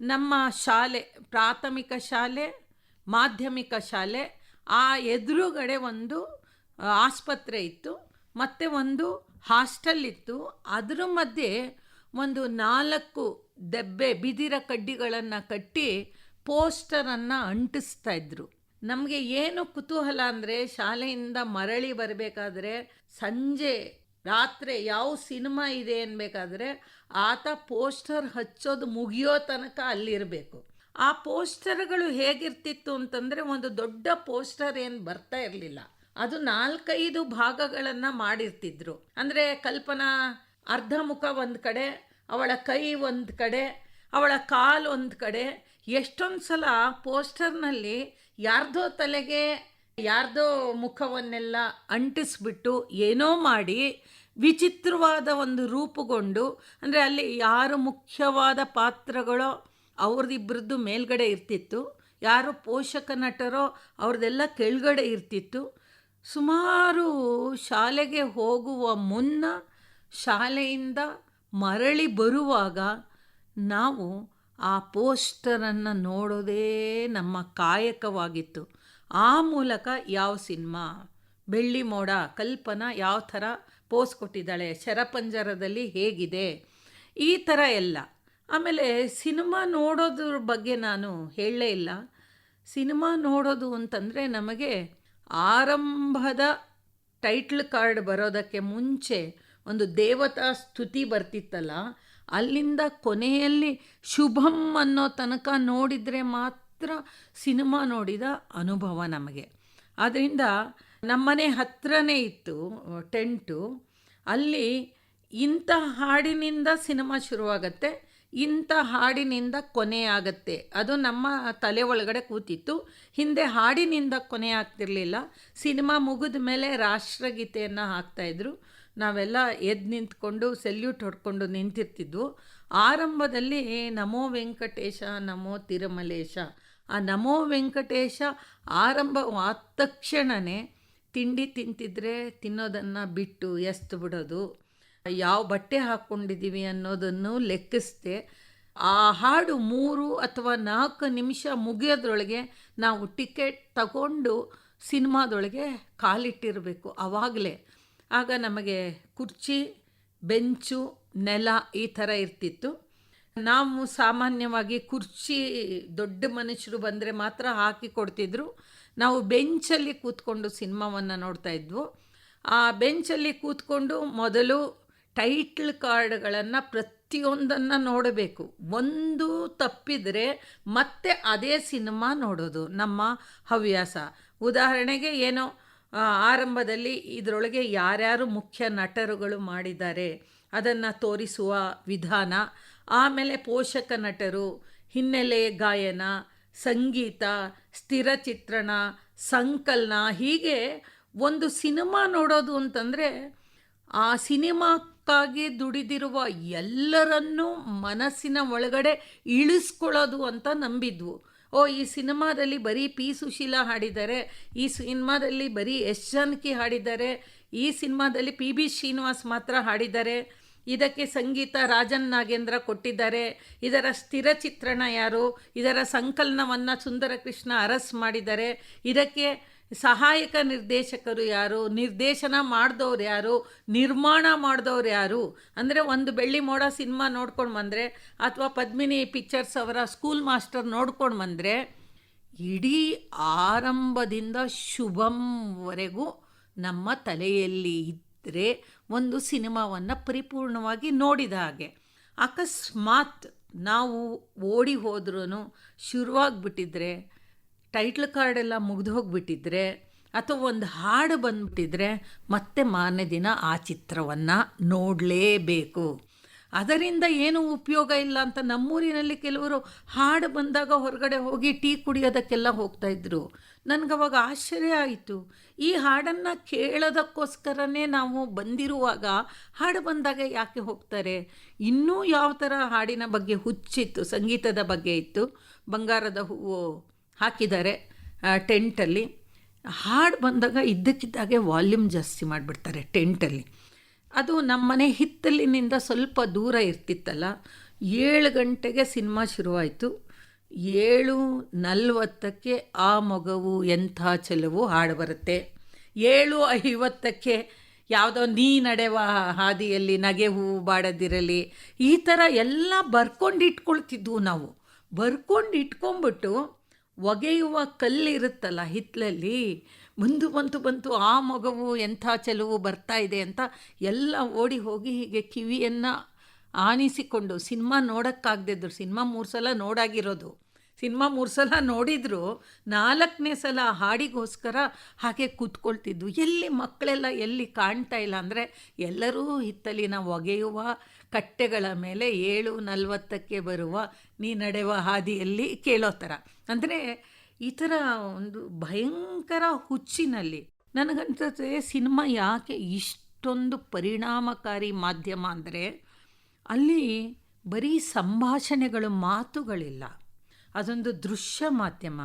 ನಮ್ಮ ಶಾಲೆ, ಪ್ರಾಥಮಿಕ ಶಾಲೆ, ಮಾಧ್ಯಮಿಕ ಶಾಲೆ, ಆ ಎದುರುಗಡೆ ಒಂದು, ಆಸ್ಪತ್ರೆ ಇತ್ತು, ಮತ್ತು ಒಂದು ಹಾಸ್ಟೆಲ್ ಇತ್ತು. ಅದರ ಮಧ್ಯೆ ಒಂದು ನಾಲ್ಕು ದೆಬ್ಬೆ ಬಿದಿರ ಕಡ್ಡಿಗಳನ್ನು ಕಟ್ಟಿ ಪೋಸ್ಟರನ್ನು ಅಂಟಿಸ್ತಾ ಇದ್ರು. ನಮಗೆ ಏನು ಕುತೂಹಲ ಅಂದರೆ ಶಾಲೆಯಿಂದ ಮರಳಿ ಬರಬೇಕಾದ್ರೆ ಸಂಜೆ ರಾತ್ರಿ ಯಾವ ಸಿನಿಮಾ ಇದೆ ಅನ್ಬೇಕಾದ್ರೆ ಆತ ಪೋಸ್ಟರ್ ಹಚ್ಚೋದು ಮುಗಿಯೋ ತನಕ ಅಲ್ಲಿರಬೇಕು. ಆ ಪೋಸ್ಟರ್ಗಳು ಹೇಗಿರ್ತಿತ್ತು ಅಂತಂದರೆ ಒಂದು ದೊಡ್ಡ ಪೋಸ್ಟರ್ ಏನು ಬರ್ತಾ ಇರಲಿಲ್ಲ. ಅದು ನಾಲ್ಕೈದು ಭಾಗಗಳನ್ನು ಮಾಡಿರ್ತಿದ್ರು. ಅಂದರೆ ಕಲ್ಪನಾ ಅರ್ಧ ಮುಖ ಒಂದು ಕಡೆ, ಅವಳ ಕೈ ಒಂದು ಕಡೆ, ಅವಳ ಕಾಲು ಒಂದು ಕಡೆ. ಎಷ್ಟೊಂದು ಸಲ ಪೋಸ್ಟರ್ನಲ್ಲಿ ಯಾರ್ದೋ ತಲೆಗೆ, ಯಾರ್ದೋ ಮುಖವನ್ನೆಲ್ಲ ಅಂಟಿಸ್ಬಿಟ್ಟು ಏನೋ ಮಾಡಿ ವಿಚಿತ್ರವಾದ ಒಂದು ರೂಪುಗೊಂಡು, ಅಂದರೆ ಅಲ್ಲಿ ಯಾರು ಮುಖ್ಯವಾದ ಪಾತ್ರಗಳೋ ಅವ್ರದ್ದಿಬ್ಬರದ್ದು ಮೇಲ್ಗಡೆ ಇರ್ತಿತ್ತು. ಯಾರು ಪೋಷಕ ನಟರೋ ಅವ್ರದ್ದೆಲ್ಲ ಕೆಳಗಡೆ ಇರ್ತಿತ್ತು. ಸುಮಾರು ಶಾಲೆಗೆ ಹೋಗುವ ಮುನ್ನ ಶಾಲೆಯಿಂದ ಮರಳಿ ಬರುವಾಗ ನಾವು ಆ ಪೋಸ್ಟರನ್ನು ನೋಡೋದೇ ನಮ್ಮ ಕಾಯಕವಾಗಿತ್ತು. ಆ ಮೂಲಕ ಯಾವ ಸಿನಿಮಾ? ಬೆಳ್ಳಿ ಮೋಡ, ಕಲ್ಪನಾ ಯಾವ ಥರ ಪೋಸ್ ಕೊಟ್ಟಿದ್ದಾಳೆ? ಶರಪಂಜರದಲ್ಲಿ ಹೇಗಿದೆ? ಈ ಥರ ಎಲ್ಲ. ಆಮೇಲೆ ಸಿನಿಮಾ ನೋಡೋದ್ರ ಬಗ್ಗೆ ನಾನು ಹೇಳಲೇ ಇಲ್ಲ. ಸಿನಿಮಾ ನೋಡೋದು ಅಂತಂದರೆ ನಮಗೆ ಆರಂಭದ ಟೈಟ್ಲ್ ಕಾರ್ಡ್ ಬರೋದಕ್ಕೆ ಮುಂಚೆ ಒಂದು ದೇವತಾ ಸ್ತುತಿ ಬರ್ತಿತ್ತಲ್ಲ, ಅಲ್ಲಿಂದ ಕೊನೆಯಲ್ಲಿ ಶುಭಂ ಅನ್ನೋ ತನಕ ನೋಡಿದರೆ ಮಾತ್ರ ಸಿನಿಮಾ ನೋಡಿದ ಅನುಭವ ನಮಗೆ. ಆದ್ದರಿಂದ ನಮ್ಮನೆ ಹತ್ರನೇ ಇತ್ತು ಟೆಂಟು. ಅಲ್ಲಿ ಇಂಥ ಹಾಡಿನಿಂದ ಸಿನಿಮಾ ಶುರುವಾಗತ್ತೆ, ಇಂಥ ಹಾಡಿನಿಂದ ಕೊನೆ ಆಗತ್ತೆ. ಅದು ನಮ್ಮ ತಲೆ ಒಳಗಡೆ ಕೂತಿತ್ತು. ಹಿಂದೆ ಹಾಡಿನಿಂದ ಕೊನೆ ಆಗ್ತಿರಲಿಲ್ಲ. ಸಿನಿಮಾ ಮುಗಿದ ಮೇಲೆ ರಾಷ್ಟ್ರಗೀತೆಯನ್ನು ಹಾಕ್ತಾಯಿದ್ರು ನಾವೆಲ್ಲ ಎದ್ದು ನಿಂತ್ಕೊಂಡು ಸೆಲ್ಯೂಟ್ ಹೊಡ್ಕೊಂಡು ನಿಂತಿರ್ತಿದ್ವು. ಆರಂಭದಲ್ಲಿ ನಮೋ ವೆಂಕಟೇಶ, ನಮೋ ತಿರುಮಲೇಶ. ಆ ನಮೋ ವೆಂಕಟೇಶ ಆರಂಭವಾದ ತಕ್ಷಣವೇ ತಿಂಡಿ ತಿಂತಿದ್ರೆ ತಿನ್ನೋದನ್ನು ಬಿಟ್ಟು ಎಸ್ತು ಬಿಡೋದು ಯಾವ ಬಟ್ಟೆ ಹಾಕ್ಕೊಂಡಿದ್ದೀವಿ ಅನ್ನೋದನ್ನು ಲೆಕ್ಕಿಸ್ದೆ ಆ ಹಾಡು ಮೂರು ಅಥವಾ ನಾಲ್ಕು ನಿಮಿಷ ಮುಗಿಯೋದ್ರೊಳಗೆ ನಾವು ಟಿಕೆಟ್ ತಗೊಂಡು ಸಿನಿಮಾದೊಳಗೆ ಕಾಲಿಟ್ಟಿರಬೇಕು. ಆವಾಗಲೇ ಆಗ ನಮಗೆ ಕುರ್ಚಿ, ಬೆಂಚು, ನೆಲ ಈ ಥರ ಇರ್ತಿತ್ತು. ನಾವು ಸಾಮಾನ್ಯವಾಗಿ ಕುರ್ಚಿ ದೊಡ್ಡ ಮನುಷ್ಯರು ಬಂದರೆ ಮಾತ್ರ ಹಾಕಿ ಕೊಡ್ತಿದ್ರು. ನಾವು ಬೆಂಚಲ್ಲಿ ಕೂತ್ಕೊಂಡು ಸಿನಿಮಾವನ್ನು ನೋಡ್ತಾ ಇದ್ವು. ಆ ಬೆಂಚಲ್ಲಿ ಕೂತ್ಕೊಂಡು ಮೊದಲು ಟೈಟ್ಲ್ ಕಾರ್ಡ್ಗಳನ್ನು ಪ್ರತಿಯೊಂದನ್ನು ನೋಡಬೇಕು. ಒಂದು ತಪ್ಪಿದರೆ ಮತ್ತೆ ಅದೇ ಸಿನಿಮಾ ನೋಡೋದು ನಮ್ಮ ಹವ್ಯಾಸ. ಉದಾಹರಣೆಗೆ ಏನೋ ಆರಂಭದಲ್ಲಿ ಇದರೊಳಗೆ ಯಾರ್ಯಾರು ಮುಖ್ಯ ನಟರುಗಳು ಮಾಡಿದ್ದಾರೆ ಅದನ್ನು ತೋರಿಸುವ ವಿಧಾನ, ಆಮೇಲೆ ಪೋಷಕ ನಟರು, ಹಿನ್ನೆಲೆ ಗಾಯನ, ಸಂಗೀತ, ಸ್ಥಿರ ಚಿತ್ರಣ, ಸಂಕಲನ, ಹೀಗೆ ಒಂದು ಸಿನಿಮಾ ನೋಡೋದು ಅಂತಂದರೆ ಆ ಸಿನಿಮಾಕ್ಕಾಗಿ ದುಡಿದಿರುವ ಎಲ್ಲರನ್ನೂ ಮನಸ್ಸಿನ ಒಳಗಡೆ ಇಳಿಸ್ಕೊಳ್ಳೋದು ಅಂತ ನಂಬಿದ್ವು. ಓ, ಈ ಸಿನಿಮಾದಲ್ಲಿ ಬರೀ ಪಿ ಸುಶೀಲಾ ಹಾಡಿದ್ದಾರೆ, ಈ ಸಿನಿಮಾದಲ್ಲಿ ಬರೀ ಎಸ್ ಜಾನಕಿ ಹಾಡಿದ್ದಾರೆ, ಈ ಸಿನಿಮಾದಲ್ಲಿ ಪಿ ಬಿ ಶ್ರೀನಿವಾಸ್ ಮಾತ್ರ ಹಾಡಿದ್ದಾರೆ. ಇದಕ್ಕೆ ಸಂಗೀತ ರಾಜನ್ ನಾಗೇಂದ್ರ ಕೊಟ್ಟಿದ್ದಾರೆ. ಇದರ ಸ್ಥಿರ ಚಿತ್ರಣ ಯಾರು? ಇದರ ಸಂಕಲನವನ್ನು ಸುಂದರ ಕೃಷ್ಣ ಅರಸ್ ಮಾಡಿದ್ದಾರೆ. ಇದಕ್ಕೆ ಸಹಾಯಕ ನಿರ್ದೇಶಕರು ಯಾರು? ನಿರ್ದೇಶನ ಮಾಡಿದವ್ರು ಯಾರು? ನಿರ್ಮಾಣ ಮಾಡಿದವ್ರು ಯಾರು? ಅಂದರೆ ಒಂದು ಬೆಳ್ಳಿ ಮೋಡ ಸಿನಿಮಾ ನೋಡ್ಕೊಂಡು ಬಂದರೆ ಅಥವಾ ಪದ್ಮಿನಿ ಪಿಕ್ಚರ್ಸ್ ಅವರ ಸ್ಕೂಲ್ ಮಾಸ್ಟರ್ ನೋಡ್ಕೊಂಡು ಬಂದರೆ ಇಡೀ ಆರಂಭದಿಂದ ಶುಭಂವರೆಗೂ ನಮ್ಮ ತಲೆಯಲ್ಲಿ ಇದ್ದರೆ ಒಂದು ಸಿನಿಮಾವನ್ನು ಪರಿಪೂರ್ಣವಾಗಿ ನೋಡಿದ ಹಾಗೆ. ಅಕಸ್ಮಾತ್ ನಾವು ಓಡಿ ಹೋದ್ರೂ ಶುರುವಾಗ್ಬಿಟ್ಟಿದ್ರೆ ಟೈಟ್ಲ್ ಕಾರ್ಡೆಲ್ಲ ಮುಗಿದು ಹೋಗಿಬಿಟ್ಟಿದ್ರೆ ಅಥವಾ ಒಂದು ಹಾಡು ಬಂದ್ಬಿಟ್ಟಿದ್ರೆ ಮತ್ತೆ ಮಾರನೇ ದಿನ ಆ ಚಿತ್ರವನ್ನು ನೋಡಲೇಬೇಕು. ಅದರಿಂದ ಏನು ಉಪಯೋಗ ಇಲ್ಲ ಅಂತ ನಮ್ಮೂರಿನಲ್ಲಿ ಕೆಲವರು ಹಾಡು ಬಂದಾಗ ಹೊರಗಡೆ ಹೋಗಿ ಟೀ ಕುಡಿಯೋದಕ್ಕೆಲ್ಲ ಹೋಗ್ತಾಯಿದ್ರು ನನಗವಾಗ ಆಶ್ಚರ್ಯ ಆಯಿತು. ಈ ಹಾಡನ್ನು ಕೇಳೋದಕ್ಕೋಸ್ಕರನೇ ನಾವು ಬಂದಿರುವಾಗ ಹಾಡು ಬಂದಾಗ ಯಾಕೆ ಹೋಗ್ತಾರೆ? ಇನ್ನೂ ಯಾವ ಥರ ಹಾಡಿನ ಬಗ್ಗೆ ಹುಚ್ಚಿತ್ತು, ಸಂಗೀತದ ಬಗ್ಗೆ ಇತ್ತು? ಬಂಗಾರದ ಹೂವು ಹಾಕಿದ್ದಾರೆ ಟೆಂಟಲ್ಲಿ ಹಾಡು ಬಂದಾಗ ಇದ್ದಕ್ಕಿದ್ದಾಗೆ ವಾಲ್ಯೂಮ್ ಜಾಸ್ತಿ ಮಾಡಿಬಿಡ್ತಾರೆ ಟೆಂಟಲ್ಲಿ ಅದು ನಮ್ಮನೆ ಹಿತ್ತಲಿನಿಂದ ಸ್ವಲ್ಪ ದೂರ ಇರ್ತಿತ್ತಲ್ಲ, ಏಳು ಗಂಟೆಗೆ ಸಿನಿಮಾ ಶುರುವಾಯಿತು. ಏಳು ನಲ್ವತ್ತಕ್ಕೆ ಆ ಮಗವು ಎಂಥ ಚೆಲುವು ಹಾಡು ಬರುತ್ತೆ. ಏಳು ಐವತ್ತಕ್ಕೆ ಯಾವುದೋ ನೀ ನಡೆವ ಹಾದಿಯಲ್ಲಿ ನಗೆ ಹೂವು ಬಾಡದಿರಲಿ. ಈ ಥರ ಎಲ್ಲ ಬರ್ಕೊಂಡು ಇಟ್ಕೊಳ್ತಿದ್ವು ನಾವು. ಬರ್ಕೊಂಡು ಇಟ್ಕೊಂಬಿಟ್ಟು ಒಗೆಯುವ ಕಲ್ಲಿರುತ್ತಲ್ಲ ಹಿತ್ತಲಲ್ಲಿ? ಬಂದು ಬಂತು ಬಂತು ಆ ಮಗವು ಎಂಥ ಚೆಲುವು ಬರ್ತಾ ಇದೆ ಅಂತ ಎಲ್ಲ ಓಡಿ ಹೋಗಿ ಹೀಗೆ ಕಿವಿಯನ್ನು ಆನಿಸಿಕೊಂಡು ಸಿನಿಮಾ ನೋಡೋಕ್ಕಾಗದಿದ್ರು ಸಿನಿಮಾ ಮೂರು ಸಲ ನೋಡಾಗಿರೋದು. ಸಿನಿಮಾ ಮೂರು ಸಲ ನೋಡಿದ್ರು, ನಾಲ್ಕನೇ ಸಲ ಹಾಡಿಗೋಸ್ಕರ ಹಾಗೆ ಕೂತ್ಕೊಳ್ತಿದ್ವು. ಎಲ್ಲಿ ಮಕ್ಕಳೆಲ್ಲ ಎಲ್ಲಿ ಕಾಣ್ತಾ ಇಲ್ಲ ಅಂದರೆ ಎಲ್ಲರೂ ಹಿತ್ತಲಿನ ಒಗೆಯುವ ಕಟ್ಟೆಗಳ ಮೇಲೆ ಏಳು ನಲವತ್ತಕ್ಕೆ ಬರುವ ನೀ ನಡೆವ ಹಾದಿಯಲ್ಲಿ ಕೇಳೋ ಥರ. ಅಂದರೆ ಈ ಥರ ಒಂದು ಭಯಂಕರ ಹುಚ್ಚಿನಲ್ಲಿ ನನಗನ್ಸುತ್ತೆ ಸಿನಿಮಾ ಯಾಕೆ ಇಷ್ಟೊಂದು ಪರಿಣಾಮಕಾರಿ ಮಾಧ್ಯಮ ಅಂದರೆ ಅಲ್ಲಿ ಬರೀ ಸಂಭಾಷಣೆಗಳು ಮಾತುಗಳಿಲ್ಲ. ಅದೊಂದು ದೃಶ್ಯ ಮಾಧ್ಯಮ.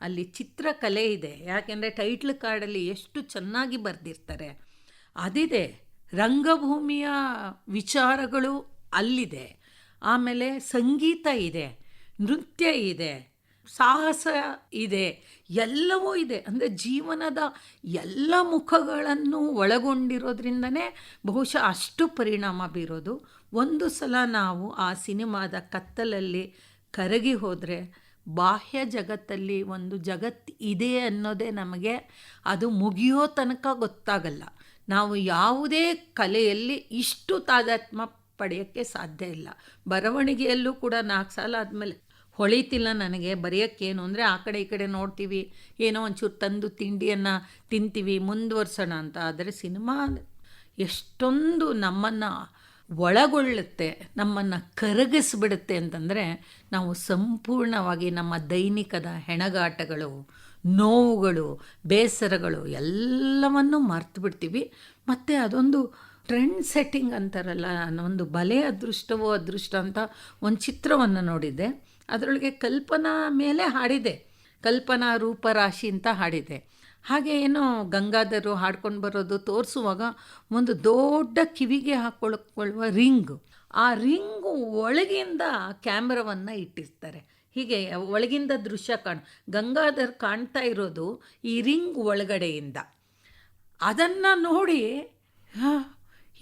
ಅಲ್ಲಿ ಚಿತ್ರಕಲೆ ಇದೆ. ಯಾಕೆಂದರೆ ಟೈಟ್ಲ್ ಕಾರ್ಡಲ್ಲಿ ಎಷ್ಟು ಚೆನ್ನಾಗಿ ಬರೆದಿರ್ತಾರೆ. ಅದಿದೆ. ರಂಗಭೂಮಿಯ ವಿಚಾರಗಳು ಅಲ್ಲಿದೆ. ಆಮೇಲೆ ಸಂಗೀತ ಇದೆ. ನೃತ್ಯ ಇದೆ. ಸಾಹಸ ಇದೆ, ಎಲ್ಲವೂ ಇದೆ. ಅಂದರೆ ಜೀವನದ ಎಲ್ಲ ಮುಖಗಳನ್ನು ಒಳಗೊಂಡಿರೋದ್ರಿಂದನೇ ಬಹುಶಃ ಅಷ್ಟು ಪರಿಣಾಮ ಬೀರೋದು. ಒಂದು ಸಲ ನಾವು ಆ ಸಿನಿಮಾದ ಕತ್ತಲಲ್ಲಿ ಕರಗಿ ಹೋದರೆ ಬಾಹ್ಯ ಜಗತ್ತಲ್ಲಿ ಒಂದು ಜಗತ್ತು ಇದೆ ಅನ್ನೋದೇ ನಮಗೆ ಅದು ಮುಗಿಯೋ ತನಕ ಗೊತ್ತಾಗಲ್ಲ. ನಾವು ಯಾವುದೇ ಕಲೆಯಲ್ಲಿ ಇಷ್ಟು ತಾದಾತ್ಮ ಪಡೆಯೋಕ್ಕೆ ಸಾಧ್ಯ ಇಲ್ಲ. ಬರವಣಿಗೆಯಲ್ಲೂ ಕೂಡ ನಾಲ್ಕು ಸಾಲ ಆದಮೇಲೆ ಹೊಳಿತಿಲ್ಲ ನನಗೆ, ಬರೆಯೋಕ್ಕೇನು? ಅಂದರೆ ಆ ಕಡೆ ಈ ಕಡೆ ನೋಡ್ತೀವಿ, ಏನೋ ಒಂಚೂರು ತಂದು ತಿಂಡಿಯನ್ನು ತಿಂತೀವಿ, ಮುಂದುವರ್ಸೋಣ ಅಂತ. ಆದರೆ ಸಿನಿಮಾ ಎಷ್ಟೊಂದು ನಮ್ಮನ್ನು ಒಳಗೊಳ್ಳುತ್ತೆ, ನಮ್ಮನ್ನು ಕರಗಿಸ್ಬಿಡುತ್ತೆ ಅಂತಂದರೆ, ನಾವು ಸಂಪೂರ್ಣವಾಗಿ ನಮ್ಮ ದೈನಿಕದ ಹೆಣಗಾಟಗಳು, ನೋವುಗಳು, ಬೇಸರಗಳು ಎಲ್ಲವನ್ನು ಮರ್ತು ಬಿಡ್ತೀವಿ ಮತ್ತು ಅದೊಂದು ಟ್ರೆಂಡ್ ಸೆಟ್ಟಿಂಗ್ ಅಂತಾರಲ್ಲ ಒಂದು ಬಲೆ ಅದೃಷ್ಟವೋ ಅದೃಷ್ಟ ಅಂತ ಒಂದು ಚಿತ್ರವನ್ನು ನೋಡಿದ್ದೆ. ಅದರೊಳಗೆ ಕಲ್ಪನಾ ಮೇಲೆ ಹಾಡಿದೆ. ಕಲ್ಪನಾ ರೂಪರಾಶಿ ಅಂತ ಹಾಡಿದೆ. ಹಾಗೆ ಏನೋ ಗಂಗಾಧರು ಹಾಡ್ಕೊಂಡು ಬರೋದು ತೋರಿಸುವಾಗ ಒಂದು ದೊಡ್ಡ ಕಿವಿಗೆ ಹಾಕ್ಕೊಳ್ಳುವ ರಿಂಗ್. ಆ ರಿಂಗು ಒಳಗಿಂದ ಕ್ಯಾಮ್ರಾವನ್ನು ಇಟ್ಟಿರ್ತಾರೆ. ಹೀಗೆ ಒಳಗಿಂದ ದೃಶ್ಯ ಕಾಣ್, ಗಂಗಾಧರ್ ಕಾಣ್ತಾ ಇರೋದು ಈ ರಿಂಗ್ ಒಳಗಡೆಯಿಂದ. ಅದನ್ನು ನೋಡಿ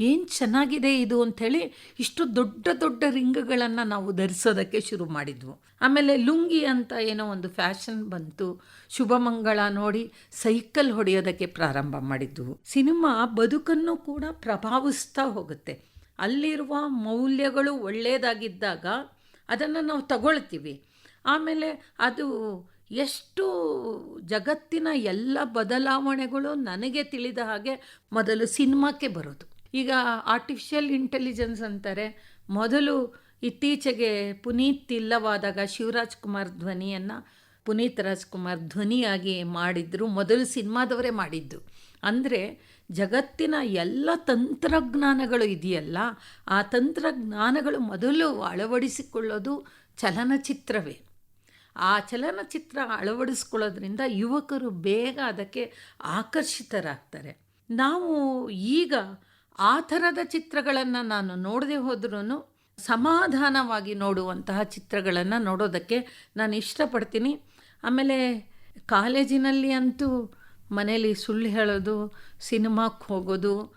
ಏನು ಚೆನ್ನಾಗಿದೆ ಇದು ಅಂಥೇಳಿ ಇಷ್ಟು ದೊಡ್ಡ ದೊಡ್ಡ ರಿಂಗ್ಗಳನ್ನು ನಾವು ಧರಿಸೋದಕ್ಕೆ ಶುರು ಮಾಡಿದ್ವು. ಆಮೇಲೆ ಲುಂಗಿ ಅಂತ ಏನೋ ಒಂದು ಫ್ಯಾಷನ್ ಬಂತು. ಶುಭಮಂಗಳ ನೋಡಿ ಸೈಕಲ್ ಹೊಡೆಯೋದಕ್ಕೆ ಪ್ರಾರಂಭ ಮಾಡಿದ್ವು. ಸಿನಿಮಾ ಬದುಕನ್ನು ಕೂಡ ಪ್ರಭಾವಿಸ್ತಾ ಹೋಗುತ್ತೆ. ಅಲ್ಲಿರುವ ಮೌಲ್ಯಗಳು ಒಳ್ಳೆಯದಾಗಿದ್ದಾಗ ಅದನ್ನು ನಾವು ತಗೊಳ್ತೀವಿ. ಆಮೇಲೆ ಅದು ಎಷ್ಟು ಜಗತ್ತಿನ ಎಲ್ಲ ಬದಲಾವಣೆಗಳು ನನಗೆ ತಿಳಿದ ಹಾಗೆ ಮೊದಲು ಸಿನಿಮಾಕ್ಕೆ ಬರೋದು. ಈಗ ಆರ್ಟಿಫಿಷಿಯಲ್ ಇಂಟೆಲಿಜೆನ್ಸ್ ಅಂತಾರೆ. ಮೊದಲು ಇತ್ತೀಚೆಗೆ ಪುನೀತ್ ಇಲ್ಲವಾದಾಗ ಶಿವರಾಜ್ ಕುಮಾರ್ ಧ್ವನಿಯನ್ನು ಪುನೀತ್ ರಾಜ್ಕುಮಾರ್ ಧ್ವನಿಯಾಗಿ ಮಾಡಿದ್ರು. ಮೊದಲು ಸಿನಿಮಾದವರೇ ಮಾಡಿದ್ದು. ಅಂದರೆ ಜಗತ್ತಿನ ಎಲ್ಲ ತಂತ್ರಜ್ಞಾನಗಳು ಇದೆಯಲ್ಲ, ಆ ತಂತ್ರಜ್ಞಾನಗಳು ಮೊದಲು ಅಳವಡಿಸಿಕೊಳ್ಳೋದು ಚಲನಚಿತ್ರವೇ. ಆ ಚಲನಚಿತ್ರ ಅಳವಡಿಸ್ಕೊಳ್ಳೋದ್ರಿಂದ ಯುವಕರು ಬೇಗ ಅದಕ್ಕೆ ಆಕರ್ಷಿತರಾಗ್ತಾರೆ. ನಾವು ಈಗ ಆ ಥರದ ಚಿತ್ರಗಳನ್ನು ನಾನು ನೋಡದೆ ಹೋದ್ರೂ ಸಮಾಧಾನವಾಗಿ ನೋಡುವಂತಹ ಚಿತ್ರಗಳನ್ನು ನೋಡೋದಕ್ಕೆ ನಾನು ಇಷ್ಟಪಡ್ತೀನಿ. ಆಮೇಲೆ ಕಾಲೇಜಿನಲ್ಲಿ ಅಂತೂ ಮನೇಲಿ ಸುಳ್ಳು ಹೇಳೋದು ಸಿನಿಮಾಕ್ಕೆ ಹೋಗೋದು,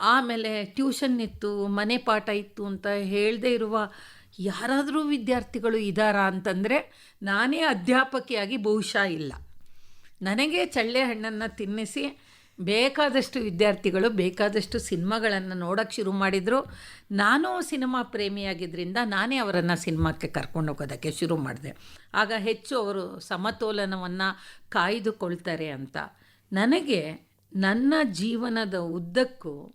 ಆಮೇಲೆ ಟ್ಯೂಷನ್ ಇತ್ತು, ಮನೆ ಪಾಠ ಇತ್ತು ಅಂತ ಹೇಳದೇ ಇರುವ ಯಾರಾದರೂ ವಿದ್ಯಾರ್ಥಿಗಳು ಇದ್ದಾರಾ ಅಂತಂದರೆ ನಾನೇ ಅಧ್ಯಾಪಕಿಯಾಗಿ ಬಹುಶಃ ಇಲ್ಲ. ನನಗೆ ಚಳ್ಳೆ ಹಣ್ಣನ್ನು ತಿನ್ನಿಸಿ ಬೇಕಾದಷ್ಟು ವಿದ್ಯಾರ್ಥಿಗಳು, ಬೇಕಾದಷ್ಟು ಸಿನಿಮಾಗಳನ್ನು ನೋಡೋಕ್ಕೆ ಶುರು ಮಾಡಿದರು. ನಾನು ಸಿನಿಮಾ ಪ್ರೇಮಿಯಾಗಿದ್ದರಿಂದ ನಾನೇ ಅವರನ್ನು ಸಿನಿಮಾಕ್ಕೆ ಕರ್ಕೊಂಡು ಹೋಗೋದಕ್ಕೆ ಶುರು ಮಾಡಿದೆ. ಆಗ ಹೆಚ್ಚು ಅವರು ಸಮತೋಲನವನ್ನು ಕಾಯ್ದುಕೊಳ್ತಾರೆ ಅಂತ. ನನಗೆ ನನ್ನ ಜೀವನದ ಉದ್ದಕ್ಕೂ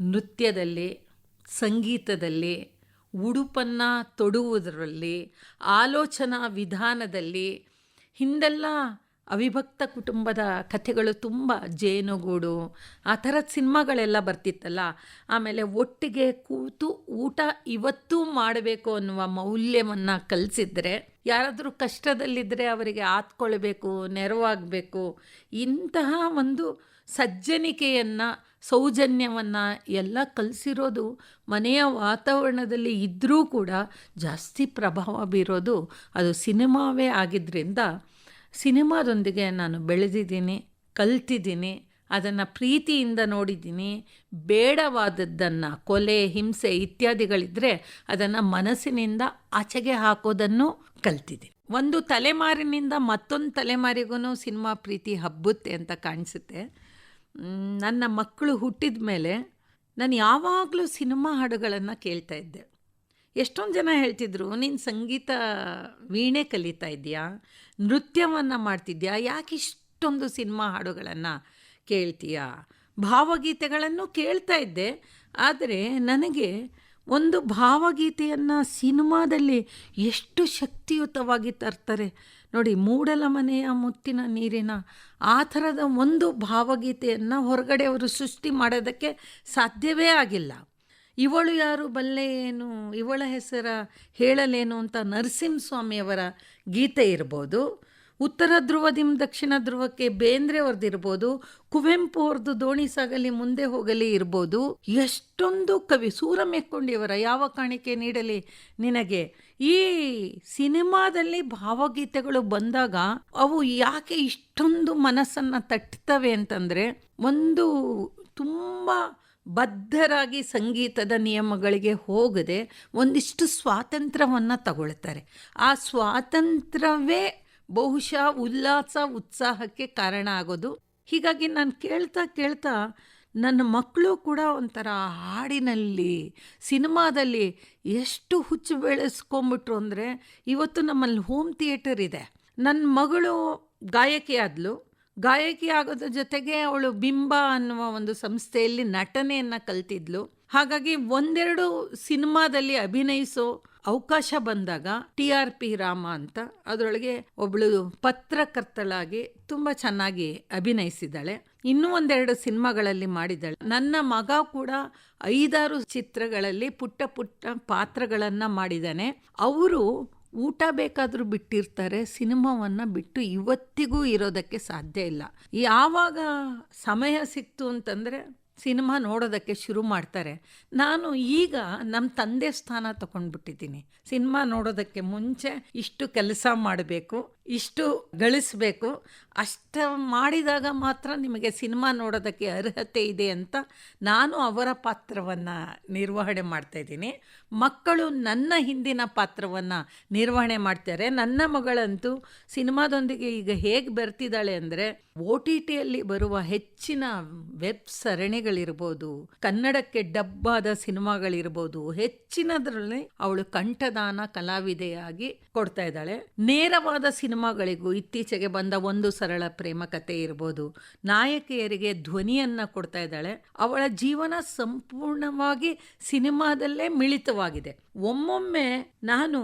ನೃತ್ಯದಲ್ಲಿ, ಸಂಗೀತದಲ್ಲಿ, ಉಡುಪನ್ನು ತೊಡುವುದರಲ್ಲಿ, ಆಲೋಚನಾ ವಿಧಾನದಲ್ಲಿ ಹಿಂದೆಲ್ಲ ಅವಿಭಕ್ತ ಕುಟುಂಬದ ಕಥೆಗಳು ತುಂಬ ಜೇನುಗೂಡು, ಆ ಥರದ ಸಿನಿಮಾಗಳೆಲ್ಲ ಬರ್ತಿತ್ತಲ್ಲ, ಆಮೇಲೆ ಒಟ್ಟಿಗೆ ಕೂತು ಊಟ ಇವತ್ತೂ ಮಾಡಬೇಕು ಅನ್ನುವ ಮೌಲ್ಯವನ್ನು ಕಲಿಸಿದ್ರೆ, ಯಾರಾದರೂ ಕಷ್ಟದಲ್ಲಿದ್ದರೆ ಅವರಿಗೆ ಆತ್ಕೊಳ್ಬೇಕು, ನೆರವಾಗಬೇಕು, ಇಂತಹ ಒಂದು ಸಜ್ಜನಿಕೆಯನ್ನು, ಸೌಜನ್ಯವನ್ನು ಎಲ್ಲ ಕಲಿಸಿರೋದು ಮನೆಯ ವಾತಾವರಣದಲ್ಲಿ ಇದ್ದರೂ ಕೂಡ ಜಾಸ್ತಿ ಪ್ರಭಾವ ಬೀರೋದು ಅದು ಸಿನಿಮಾವೇ ಆಗಿದ್ದರಿಂದ ಸಿನಿಮಾದೊಂದಿಗೆ ನಾನು ಬೆಳೆದಿದ್ದೀನಿ, ಕಲ್ತಿದ್ದೀನಿ, ಅದನ್ನು ಪ್ರೀತಿಯಿಂದ ನೋಡಿದ್ದೀನಿ, ಬೇಡವಾದದ್ದನ್ನು ಕೊಲೆ, ಹಿಂಸೆ ಇತ್ಯಾದಿಗಳಿದ್ದರೆ ಅದನ್ನು ಮನಸ್ಸಿನಿಂದ ಆಚೆಗೆ ಹಾಕೋದನ್ನು ಕಲ್ತಿದ್ದೀನಿ. ಒಂದು ತಲೆಮಾರಿನಿಂದ ಮತ್ತೊಂದು ತಲೆಮಾರಿಗೂ ಸಿನಿಮಾ ಪ್ರೀತಿ ಹಬ್ಬುತ್ತೆ ಅಂತ ಕಾಣಿಸುತ್ತೆ. ನನ್ನ ಮಕ್ಕಳು ಹುಟ್ಟಿದ ಮೇಲೆ ನಾನು ಯಾವಾಗಲೂ ಸಿನಿಮಾ ಹಾಡುಗಳನ್ನು ಕೇಳ್ತಾ ಇದ್ದೆ. ಎಷ್ಟೊಂದು ಜನ ಹೇಳ್ತಿದ್ರು, ನೀನು ಸಂಗೀತ ವೀಣೆ ಕಲಿತಾ ಇದೆಯಾ ನೃತ್ಯವನ್ನು ಮಾಡ್ತಿದ್ಯಾ? ಯಾಕೆ ಇಷ್ಟೊಂದು ಸಿನಿಮಾ ಹಾಡುಗಳನ್ನು ಕೇಳ್ತೀಯಾ? ಭಾವಗೀತೆಗಳನ್ನು ಕೇಳ್ತಾ ಇದ್ದೆ. ಆದರೆ ನನಗೆ ಒಂದು ಭಾವಗೀತೆಯನ್ನು ಸಿನಿಮಾದಲ್ಲಿ ಎಷ್ಟು ಶಕ್ತಿಯುತವಾಗಿ ತರ್ತಾರೆ. ನೋಡಿ ಮೂಡಲ ಮನೆಯ ಮುತ್ತಿನ ನೀರಿನ ಆ ಥರದ ಒಂದು ಭಾವಗೀತೆಯನ್ನು ಹೊರಗಡೆ ಅವರು ಸೃಷ್ಟಿ ಮಾಡೋದಕ್ಕೆ ಸಾಧ್ಯವೇ ಆಗಿಲ್ಲ. ಇವಳು ಯಾರು? ಬಲ್ಲೆ ಏನು? ಇವಳ ಹೆಸರ ಹೇಳಲೇನು ಅಂತ ನರಸಿಂಹಸ್ವಾಮಿಯವರ ಗೀತೆ ಇರ್ಬೋದು. ಉತ್ತರ ಧ್ರುವದಿಂ ದಕ್ಷಿಣ ಧ್ರುವಕ್ಕೆ ಬೇಂದ್ರೆ ಅವ್ರದ್ದಿರ್ಬೋದು ಕುವೆಂಪು ಅವ್ರದ್ದು ದೋಣಿ ಸಾಗಲಿ ಮುಂದೆ ಹೋಗಲಿ ಇರ್ಬೋದು. ಎಷ್ಟೊಂದು ಕವಿ ಸೂರ ಮೆಕ್ಕೊಂಡಿಯವರ ಯಾವ ಕಾಣಿಕೆ ನೀಡಲಿ ನಿನಗೆ? ಈ ಸಿನಿಮಾದಲ್ಲಿ ಭಾವಗೀತೆಗಳು ಬಂದಾಗ ಅವು ಯಾಕೆ ಇಷ್ಟೊಂದು ಮನಸ್ಸನ್ನು ತಟ್ತವೆ ಅಂತಂದರೆ ಒಂದು ತುಂಬ ಬದ್ಧರಾಗಿ ಸಂಗೀತದ ನಿಯಮಗಳಿಗೆ ಹೋಗದೆ ಒಂದಿಷ್ಟು ಸ್ವಾತಂತ್ರ್ಯವನ್ನು ತಗೊಳ್ತಾರೆ. ಆ ಸ್ವಾತಂತ್ರ್ಯವೇ ಬಹುಶಃ ಉಲ್ಲಾಸ, ಉತ್ಸಾಹಕ್ಕೆ ಕಾರಣ ಆಗೋದು. ಹೀಗಾಗಿ ನಾನು ಕೇಳ್ತಾ ಕೇಳ್ತಾ ನನ್ನ ಮಕ್ಕಳು ಕೂಡ ಒಂಥರ ಹಾಡಿನಲ್ಲಿ, ಸಿನಿಮಾದಲ್ಲಿ ಎಷ್ಟು ಹುಚ್ಚು ಬೆಳೆಸ್ಕೊಂಬಿಟ್ರು ಅಂದರೆ ಇವತ್ತು ನಮ್ಮಲ್ಲಿ ಹೋಮ್ ಥಿಯೇಟರ್ ಇದೆ. ನನ್ನ ಮಗಳು ಗಾಯಕಿ ಆದಳು ಗಾಯಕಿ ಆಗೋದ್ರ ಜೊತೆಗೆ ಅವಳು ಬಿಂಬ ಅನ್ನುವ ಒಂದು ಸಂಸ್ಥೆಯಲ್ಲಿ ನಟನೆಯನ್ನು ಕಲ್ತಿದ್ಲು. ಹಾಗಾಗಿ ಒಂದೆರಡು ಸಿನಿಮಾದಲ್ಲಿ ಅಭಿನಯಿಸೋ ಅವಕಾಶ ಬಂದಾಗ ಟಿ ಆರ್ ಪಿ ರಾಮ ಅಂತ ಅದರೊಳಗೆ ಒಬ್ಬಳು ಪತ್ರಕರ್ತಳಾಗಿ ತುಂಬ ಚೆನ್ನಾಗಿ ಅಭಿನಯಿಸಿದ್ದಾಳೆ. ಇನ್ನೂ ಒಂದೆರಡು ಸಿನಿಮಾಗಳಲ್ಲಿ ಮಾಡಿದ್ದಾಳೆ. ನನ್ನ ಮಗ ಕೂಡ ಐದಾರು ಚಿತ್ರಗಳಲ್ಲಿ ಪುಟ್ಟ ಪುಟ್ಟ ಪಾತ್ರಗಳನ್ನು ಮಾಡಿದ್ದಾನೆ. ಅವರು ಊಟ ಬೇಕಾದರೂ ಬಿಟ್ಟಿರ್ತಾರೆ, ಸಿನಿಮಾವನ್ನು ಬಿಟ್ಟು ಇವತ್ತಿಗೂ ಇರೋದಕ್ಕೆ ಸಾಧ್ಯ ಇಲ್ಲ. ಯಾವಾಗ ಸಮಯ ಸಿಕ್ತು ಅಂತಂದರೆ ಸಿನಿಮಾ ನೋಡೋದಕ್ಕೆ ಶುರು ಮಾಡ್ತಾರೆ. ನಾನು ಈಗ ನಮ್ಮ ತಂದೆ ಸ್ಥಾನ ತಗೊಂಡ್ಬಿಟ್ಟಿದ್ದೀನಿ. ಸಿನಿಮಾ ನೋಡೋದಕ್ಕೆ ಮುಂಚೆ ಇಷ್ಟು ಕೆಲಸ ಮಾಡಬೇಕು. ಇಷ್ಟು ಗಳಿಸಬೇಕು. ಅಷ್ಟ ಮಾಡಿದಾಗ ಮಾತ್ರ ನಿಮಗೆ ಸಿನಿಮಾ ನೋಡೋದಕ್ಕೆ ಅರ್ಹತೆ ಇದೆ ಅಂತ ನಾನು ಅವರ ಪಾತ್ರವನ್ನು ನಿರ್ವಹಣೆ ಮಾಡ್ತಾಯಿದ್ದೀನಿ ಮಕ್ಕಳು ನನ್ನ ಹಿಂದಿನ ಪಾತ್ರವನ್ನು ನಿರ್ವಹಣೆ ಮಾಡ್ತಾರೆ. ನನ್ನ ಮಗಳಂತೂ ಸಿನಿಮಾದೊಂದಿಗೆ ಈಗ ಹೇಗೆ ಬರ್ತಿದ್ದಾಳೆ ಅಂದರೆ ಒ ಟಿ ಟಿಯಲ್ಲಿ ಬರುವ ಹೆಚ್ಚಿನ ವೆಬ್ ಸರಣಿಗಳಿರ್ಬೋದು, ಕನ್ನಡಕ್ಕೆ ಡಬ್ಬಾದ ಸಿನಿಮಾಗಳಿರ್ಬೋದು, ಹೆಚ್ಚಿನದರಲ್ಲಿ ಅವಳು ಕಂಠದಾನ ಕಲಾವಿದೆಯಾಗಿ ಕೊಡ್ತಾ ಇದ್ದಾಳೆ. ನೇರವಾದ ಸಿನಿಮಾಗಳಿಗೂ ಇತ್ತೀಚೆಗೆ ಬಂದ ಒಂದು ಸರಳ ಪ್ರೇಮ ಕಥೆ ಇರ್ಬೋದು. ನಾಯಕಿಯರಿಗೆ ಧ್ವನಿಯನ್ನ ಕೊಡ್ತಾ ಇದ್ದಾಳೆ. ಅವಳ ಜೀವನ ಸಂಪೂರ್ಣವಾಗಿ ಸಿನಿಮಾದಲ್ಲೇ ಮಿಳಿತವಾಗಿದೆ. ಒಮ್ಮೊಮ್ಮೆ ನಾನು,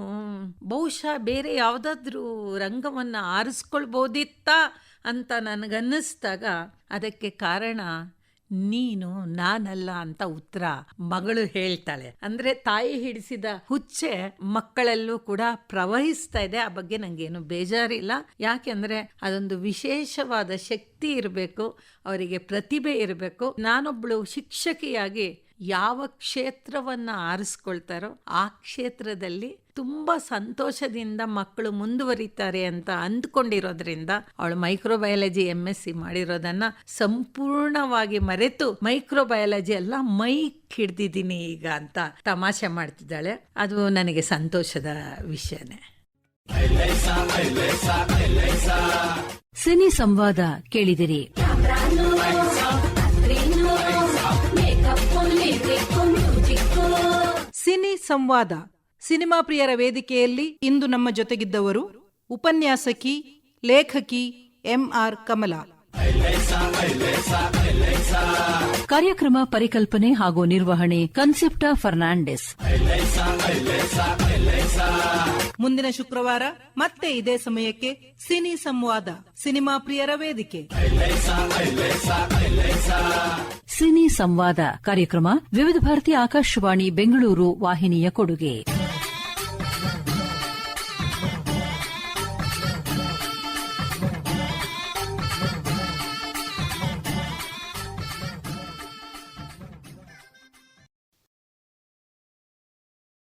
ಬಹುಶಃ ಬೇರೆ ಯಾವುದಾದ್ರೂ ರಂಗವನ್ನು ಆರಿಸ್ಕೊಳ್ಬೋದಿತ್ತಾ ಅಂತ ನನಗನ್ನಿಸ್ದಾಗ ಅದಕ್ಕೆ ಕಾರಣ ನೀನು ನಾನಲ್ಲ ಅಂತ ಉತ್ತರ ಮಗಳು ಹೇಳ್ತಾಳೆ. ಅಂದ್ರೆ ತಾಯಿ ಹಿಡಿಸಿದ ಹುಚ್ಚೆ ಮಕ್ಕಳಲ್ಲೂ ಕೂಡ ಪ್ರವಹಿಸ್ತಾ ಇದೆ. ಆ ಬಗ್ಗೆ ನಂಗೇನು ಬೇಜಾರಿಲ್ಲ. ಯಾಕೆಂದ್ರೆ ಅದೊಂದು ವಿಶೇಷವಾದ ಶಕ್ತಿ ಇರಬೇಕು, ಅವರಿಗೆ ಪ್ರತಿಭೆ ಇರಬೇಕು. ನಾನೊಬ್ಳು ಶಿಕ್ಷಕಿಯಾಗಿ ಯಾವ ಕ್ಷೇತ್ರವನ್ನ ಆರಿಸ್ಕೊಳ್ತಾರೋ ಆ ಕ್ಷೇತ್ರದಲ್ಲಿ ತುಂಬಾ ಸಂತೋಷದಿಂದ ಮಕ್ಕಳು ಮುಂದುವರಿತಾರೆ ಅಂತ ಅಂದ್ಕೊಂಡಿರೋದ್ರಿಂದ ಅವಳು ಮೈಕ್ರೋಬಯಾಲಜಿ ಎಂ ಎಸ್ ಸಿ ಮಾಡಿರೋದನ್ನ ಸಂಪೂರ್ಣವಾಗಿ ಮರೆತು ಮೈಕ್ರೋಬಯಾಲಜಿ ಎಲ್ಲ ಮೈಕ್ ಹಿಡ್ದಿದ್ದೀನಿ ಈಗ ಅಂತ ತಮಾಷೆ ಮಾಡ್ತಿದ್ದಾಳೆ. ಅದು ನನಗೆ ಸಂತೋಷದ ವಿಷಯನೇ. ಸಿನಿ ಸಂವಾದ ಕೇಳಿದಿರಿ. ಸಿನಿ ಸಂವಾದ ಸಿನಿಮಾ ಪ್ರಿಯರ ವೇದಿಕೆಯಲ್ಲಿ ಇಂದು ನಮ್ಮ ಜೊತೆಗಿದ್ದವರು ಉಪನ್ಯಾಸಕಿ ಲೇಖಕಿ ಎಂಆರ್ ಕಮಲಾ. ಕಾರ್ಯಕ್ರಮ ಪರಿಕಲ್ಪನೆ ಹಾಗೂ ನಿರ್ವಹಣೆ ಕನ್ಸೆಪ್ಟ ಫರ್ನಾಂಡಿಸ್. ಮುಂದಿನ ಶುಕ್ರವಾರ ಮತ್ತೆ ಇದೇ ಸಮಯಕ್ಕೆ ಸಿನಿ ಸಂವಾದ ಸಿನಿಮಾ ಪ್ರಿಯರ ವೇದಿಕೆ. ಸಿನಿ ಸಂವಾದ ಕಾರ್ಯಕ್ರಮ ವಿವಿಧ ಭಾರತಿ ಆಕಾಶವಾಣಿ ಬೆಂಗಳೂರು ವಾಹಿನಿಯ ಕೊಡುಗೆ.